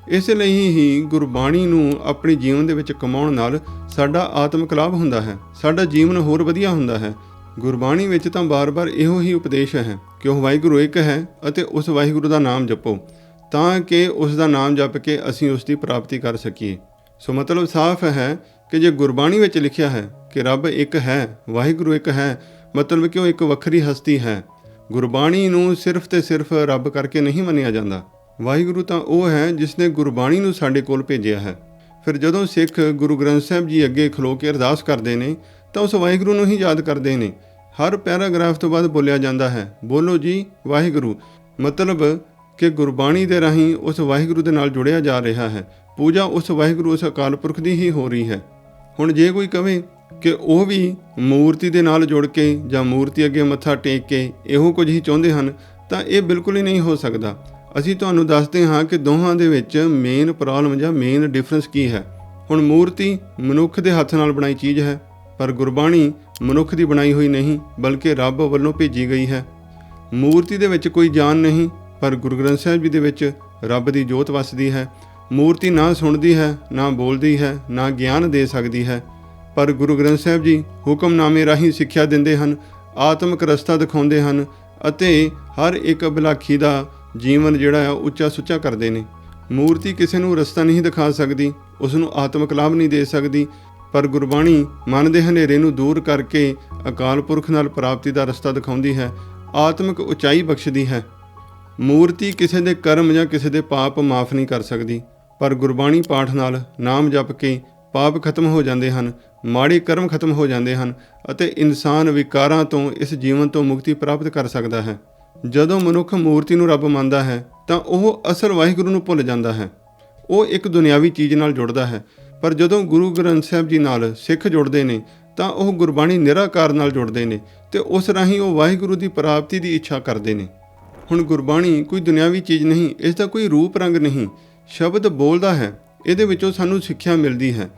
ਇਸ ਲਈ ਹੀ ਗੁਰਬਾਣੀ ਨੂੰ ਆਪਣੇ ਜੀਵਨ ਦੇ ਵਿੱਚ ਕਮਾਉਣ ਨਾਲ ਸਾਡਾ ਆਤਮਿਕ ਲਾਭ ਹੁੰਦਾ ਹੈ, ਸਾਡਾ ਜੀਵਨ ਹੋਰ ਵਧੀਆ ਹੁੰਦਾ ਹੈ। ਗੁਰਬਾਣੀ ਵਿੱਚ ਤਾਂ ਬਾਰ-ਬਾਰ ਇਹੋ ਹੀ ਉਪਦੇਸ਼ ਹੈ, ਕਿ ਉਹ ਵਾਹਿਗੁਰੂ ਇੱਕ ਹੈ ਅਤੇ ਉਸ ਵਾਹਿਗੁਰੂ ਦਾ ਨਾਮ ਜਪੋ, ਤਾਂ ਕਿ ਉਸ ਦਾ ਨਾਮ ਜਪ ਕੇ ਅਸੀਂ ਉਸ ਦੀ ਪ੍ਰਾਪਤੀ ਕਰ ਸਕੀਏ। ਸੋ ਮਤਲਬ ਸਾਫ਼ ਹੈ ਕਿ ਜੇ ਗੁਰਬਾਣੀ ਵਿੱਚ ਲਿਖਿਆ ਹੈ ਕਿ ਰੱਬ ਇੱਕ ਹੈ, ਵਾਹਿਗੁਰੂ ਇੱਕ ਹੈ, ਮਤਲਬ ਕਿ ਉਹ ਇੱਕ ਵੱਖਰੀ ਹਸਤੀ ਹੈ। ਗੁਰਬਾਣੀ ਨੂੰ ਸਿਰਫ ਤੇ ਸਿਰਫ ਰੱਬ ਕਰਕੇ ਨਹੀਂ ਮੰਨਿਆ ਜਾਂਦਾ। ਵਾਹਿਗੁਰੂ ਤਾਂ ਉਹ ਹੈ ਜਿਸ ਨੇ ਗੁਰਬਾਣੀ ਨੂੰ ਸਾਡੇ ਕੋਲ ਭੇਜਿਆ ਹੈ। ਫਿਰ ਜਦੋਂ ਸਿੱਖ ਗੁਰੂ ਗ੍ਰੰਥ ਸਾਹਿਬ ਜੀ ਅੱਗੇ ਖਲੋ ਕੇ ਅਰਦਾਸ ਕਰਦੇ ਨੇ, ਤਾਂ ਉਸ ਵਾਹਿਗੁਰੂ ਨੂੰ ਹੀ ਯਾਦ ਕਰਦੇ ਨੇ। ਹਰ ਪੈਰਾਗ੍ਰਾਫ ਤੋਂ ਬਾਅਦ ਬੋਲਿਆ ਜਾਂਦਾ ਹੈ, ਬੋਲੋ ਜੀ, ਵਾਹਿਗੁਰੂ। ਮਤਲਬ ਕਿ ਗੁਰਬਾਣੀ ਦੇ ਰਾਹੀਂ ਉਸ ਵਾਹਿਗੁਰੂ ਦੇ ਨਾਲ ਜੁੜਿਆ ਜਾ ਰਿਹਾ ਹੈ। ਪੂਜਾ ਉਸ ਵਾਹਿਗੁਰੂ, ਉਸ ਅਕਾਲ ਪੁਰਖ ਦੀ ਹੀ ਹੋ ਰਹੀ ਹੈ। ਹੁਣ ਜੇ ਕੋਈ ਕਵੇ ਕਿ ਉਹ ਵੀ ਮੂਰਤੀ ਦੇ ਨਾਲ ਜੁੜ ਕੇ ਜਾਂ ਮੂਰਤੀ ਅੱਗੇ ਮੱਥਾ ਟੇਕ ਕੇ ਇਹੋ ਕੁਝ ਹੀ ਚਾਹੁੰਦੇ ਹਨ, ਤਾਂ ਇਹ ਬਿਲਕੁਲ ਹੀ ਨਹੀਂ ਹੋ ਸਕਦਾ। ਅਸੀਂ ਤੁਹਾਨੂੰ ਦੱਸਦੇ ਹਾਂ ਕਿ ਦੋਹਾਂ ਦੇ ਵਿੱਚ ਮੇਨ ਪ੍ਰੋਬਲਮ ਜਾਂ ਮੇਨ ਡਿਫਰੈਂਸ ਕੀ ਹੈ। ਹੁਣ ਮੂਰਤੀ ਮਨੁੱਖ ਦੇ ਹੱਥ ਨਾਲ ਬਣਾਈ ਚੀਜ਼ ਹੈ, ਪਰ ਗੁਰਬਾਣੀ ਮਨੁੱਖ ਦੀ ਬਣਾਈ ਹੋਈ ਨਹੀਂ, ਬਲਕਿ ਰੱਬ ਵੱਲੋਂ ਭੇਜੀ ਗਈ ਹੈ। ਮੂਰਤੀ ਦੇ ਵਿੱਚ ਕੋਈ ਜਾਨ ਨਹੀਂ, ਪਰ ਗੁਰੂ ਗ੍ਰੰਥ ਸਾਹਿਬ ਜੀ ਦੇ ਵਿੱਚ ਰੱਬ ਦੀ ਜੋਤ ਵਸਦੀ ਹੈ। ਮੂਰਤੀ ਨਾ ਸੁਣਦੀ ਹੈ, ਨਾ ਬੋਲਦੀ ਹੈ, ਨਾ ਗਿਆਨ ਦੇ ਸਕਦੀ ਹੈ। ਪਰ ਗੁਰੂ ਗ੍ਰੰਥ ਸਾਹਿਬ ਜੀ ਹੁਕਮਨਾਮੇ ਰਾਹੀਂ ਸਿੱਖਿਆ ਦਿੰਦੇ ਹਨ, ਆਤਮਿਕ ਰਸਤਾ ਦਿਖਾਉਂਦੇ ਹਨ ਅਤੇ ਹਰ ਇੱਕ ਅਭਲਾਖੀ ਦਾ ਜੀਵਨ ਜਿਹੜਾ ਹੈ ਉੱਚਾ ਸੁੱਚਾ ਕਰਦੇ ਨੇ। ਮੂਰਤੀ ਕਿਸੇ ਨੂੰ ਰਸਤਾ ਨਹੀਂ ਦਿਖਾ ਸਕਦੀ, ਉਸ ਨੂੰ ਆਤਮਿਕ ਲਾਭ ਨਹੀਂ ਦੇ ਸਕਦੀ, ਪਰ ਗੁਰਬਾਣੀ ਮਨ ਦੇ ਹਨੇਰੇ ਨੂੰ ਦੂਰ ਕਰਕੇ ਅਕਾਲ ਪੁਰਖ ਨਾਲ ਪ੍ਰਾਪਤੀ ਦਾ ਰਸਤਾ ਦਿਖਾਉਂਦੀ ਹੈ, ਆਤਮਿਕ ਉਚਾਈ ਬਖਸ਼ਦੀ ਹੈ। ਮੂਰਤੀ ਕਿਸੇ ਦੇ ਕਰਮ ਜਾਂ ਕਿਸੇ ਦੇ ਪਾਪ ਮਾਫ ਨਹੀਂ ਕਰ ਸਕਦੀ, ਪਰ ਗੁਰਬਾਣੀ ਪਾਠ ਨਾਲ ਨਾਮ ਜਪ ਕੇ ਪਾਪ ਖਤਮ ਹੋ ਜਾਂਦੇ ਹਨ, ਮਾੜੇ ਕਰਮ ਖਤਮ ਹੋ ਜਾਂਦੇ ਹਨ ਅਤੇ ਇਨਸਾਨ ਵਿਕਾਰਾਂ ਤੋਂ, ਇਸ ਜੀਵਨ ਤੋਂ ਮੁਕਤੀ ਪ੍ਰਾਪਤ ਕਰ ਸਕਦਾ ਹੈ। ਜਦੋਂ ਮਨੁੱਖ ਮੂਰਤੀ ਨੂੰ ਰੱਬ ਮੰਨਦਾ ਹੈ, ਤਾਂ ਉਹ ਅਸਲ ਵਾਹਿਗੁਰੂ ਨੂੰ ਭੁੱਲ ਜਾਂਦਾ ਹੈ। ਉਹ ਇੱਕ ਦੁਨਿਆਵੀ ਚੀਜ਼ ਨਾਲ ਜੁੜਦਾ ਹੈ, ਪਰ ਜਦੋਂ ਗੁਰੂ ਗ੍ਰੰਥ ਸਾਹਿਬ ਜੀ ਨਾਲ ਸਿੱਖ ਜੁੜਦੇ ਨੇ, ਤਾਂ ਉਹ ਗੁਰਬਾਣੀ ਨਿਰਾਕਾਰ ਨਾਲ ਜੁੜਦੇ ਨੇ ਤੇ ਉਸ ਰਾਹੀਂ ਉਹ ਵਾਹਿਗੁਰੂ ਦੀ ਪ੍ਰਾਪਤੀ ਦੀ ਇੱਛਾ ਕਰਦੇ ਨੇ। ਹੁਣ ਗੁਰਬਾਣੀ ਕੋਈ ਦੁਨਿਆਵੀ ਚੀਜ਼ ਨਹੀਂ, ਇਸ ਦਾ ਕੋਈ ਰੂਪ ਰੰਗ ਨਹੀਂ, ਸ਼ਬਦ ਬੋਲਦਾ ਹੈ, ਇਹਦੇ ਵਿੱਚੋਂ ਸਾਨੂੰ ਸਿੱਖਿਆ ਮਿਲਦੀ ਹੈ।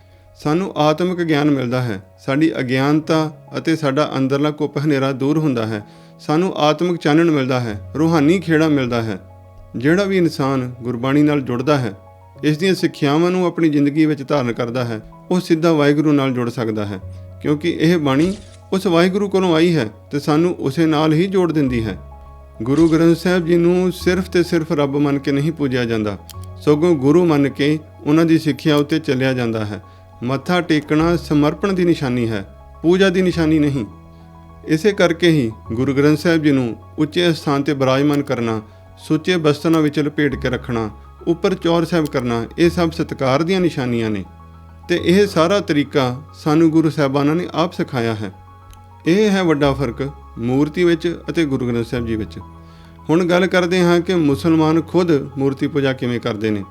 ਸਾਨੂੰ ਆਤਮਿਕ ਗਿਆਨ ਮਿਲਦਾ ਹੈ, ਸਾਡੀ ਅਗਿਆਨਤਾ ਅਤੇ ਸਾਡਾ ਅੰਦਰਲਾ ਕੁੱਪ ਹਨੇਰਾ ਦੂਰ ਹੁੰਦਾ ਹੈ। ਸਾਨੂੰ ਆਤਮਿਕ ਚਾਨਣ ਮਿਲਦਾ ਹੈ, ਰੂਹਾਨੀ ਖੇੜਾ ਮਿਲਦਾ ਹੈ। ਜਿਹੜਾ ਵੀ ਇਨਸਾਨ ਗੁਰਬਾਣੀ ਨਾਲ ਜੁੜਦਾ ਹੈ, ਇਸ ਦੀਆਂ ਸਿੱਖਿਆਵਾਂ ਨੂੰ ਆਪਣੀ ਜ਼ਿੰਦਗੀ ਵਿੱਚ ਧਾਰਨ ਕਰਦਾ ਹੈ, ਉਹ ਸਿੱਧਾ ਵਾਹਿਗੁਰੂ ਨਾਲ ਜੁੜ ਸਕਦਾ ਹੈ, ਕਿਉਂਕਿ ਇਹ ਬਾਣੀ ਉਸ ਵਾਹਿਗੁਰੂ ਕੋਲੋਂ ਆਈ ਹੈ ਤੇ ਸਾਨੂੰ ਉਸੇ ਨਾਲ ਹੀ ਜੋੜ ਦਿੰਦੀ ਹੈ। ਗੁਰੂ ਗ੍ਰੰਥ ਸਾਹਿਬ ਜੀ ਨੂੰ ਸਿਰਫ ਤੇ ਸਿਰਫ ਰੱਬ ਮੰਨ ਕੇ ਨਹੀਂ ਪੂਜਿਆ ਜਾਂਦਾ, ਸਗੋਂ ਗੁਰੂ ਮੰਨ ਕੇ ਉਹਨਾਂ ਦੀ ਸਿੱਖਿਆ ਉੱਤੇ ਚੱਲਿਆ ਜਾਂਦਾ ਹੈ। ਮੱਥਾ ਟੇਕਣਾ ਸਮਰਪਣ ਦੀ ਨਿਸ਼ਾਨੀ ਹੈ, ਪੂਜਾ ਦੀ ਨਿਸ਼ਾਨੀ ਨਹੀਂ। ਇਸੇ ਕਰਕੇ ਹੀ ਗੁਰੂ ਗ੍ਰੰਥ ਸਾਹਿਬ ਜੀ ਨੂੰ ਉੱਚੇ ਸਥਾਨ ਤੇ ਬਿਰਾਜਮਾਨ ਕਰਨਾ, ਸੁੱਚੇ ਬਸਤਨਾਂ ਵਿੱਚ ਲਪੇਟ ਕੇ ਰੱਖਣਾ, ਉੱਪਰ ਚੌਰ ਸਾਹਿਬ ਕਰਨਾ, ਇਹ ਸਭ ਸਤਿਕਾਰ ਦੀਆਂ ਨਿਸ਼ਾਨੀਆਂ ਨੇ। ਤੇ ਇਹ ਸਾਰਾ ਤਰੀਕਾ ਸਾਨੂੰ ਗੁਰੂ ਸਾਹਿਬਾਨਾਂ ਨੇ ਆਪ ਸਿਖਾਇਆ ਹੈ। ਇਹ ਹੈ ਵੱਡਾ ਫ਼ਰਕ ਮੂਰਤੀ ਵਿੱਚ ਅਤੇ ਗੁਰੂ ਗ੍ਰੰਥ ਸਾਹਿਬ ਜੀ ਵਿੱਚ। ਹੁਣ ਗੱਲ ਕਰਦੇ ਹਾਂ ਕਿ ਮੁਸਲਮਾਨ ਖੁਦ ਮੂਰਤੀ ਪੂਜਾ ਕਿਵੇਂ ਕਰਦੇ ਨੇ।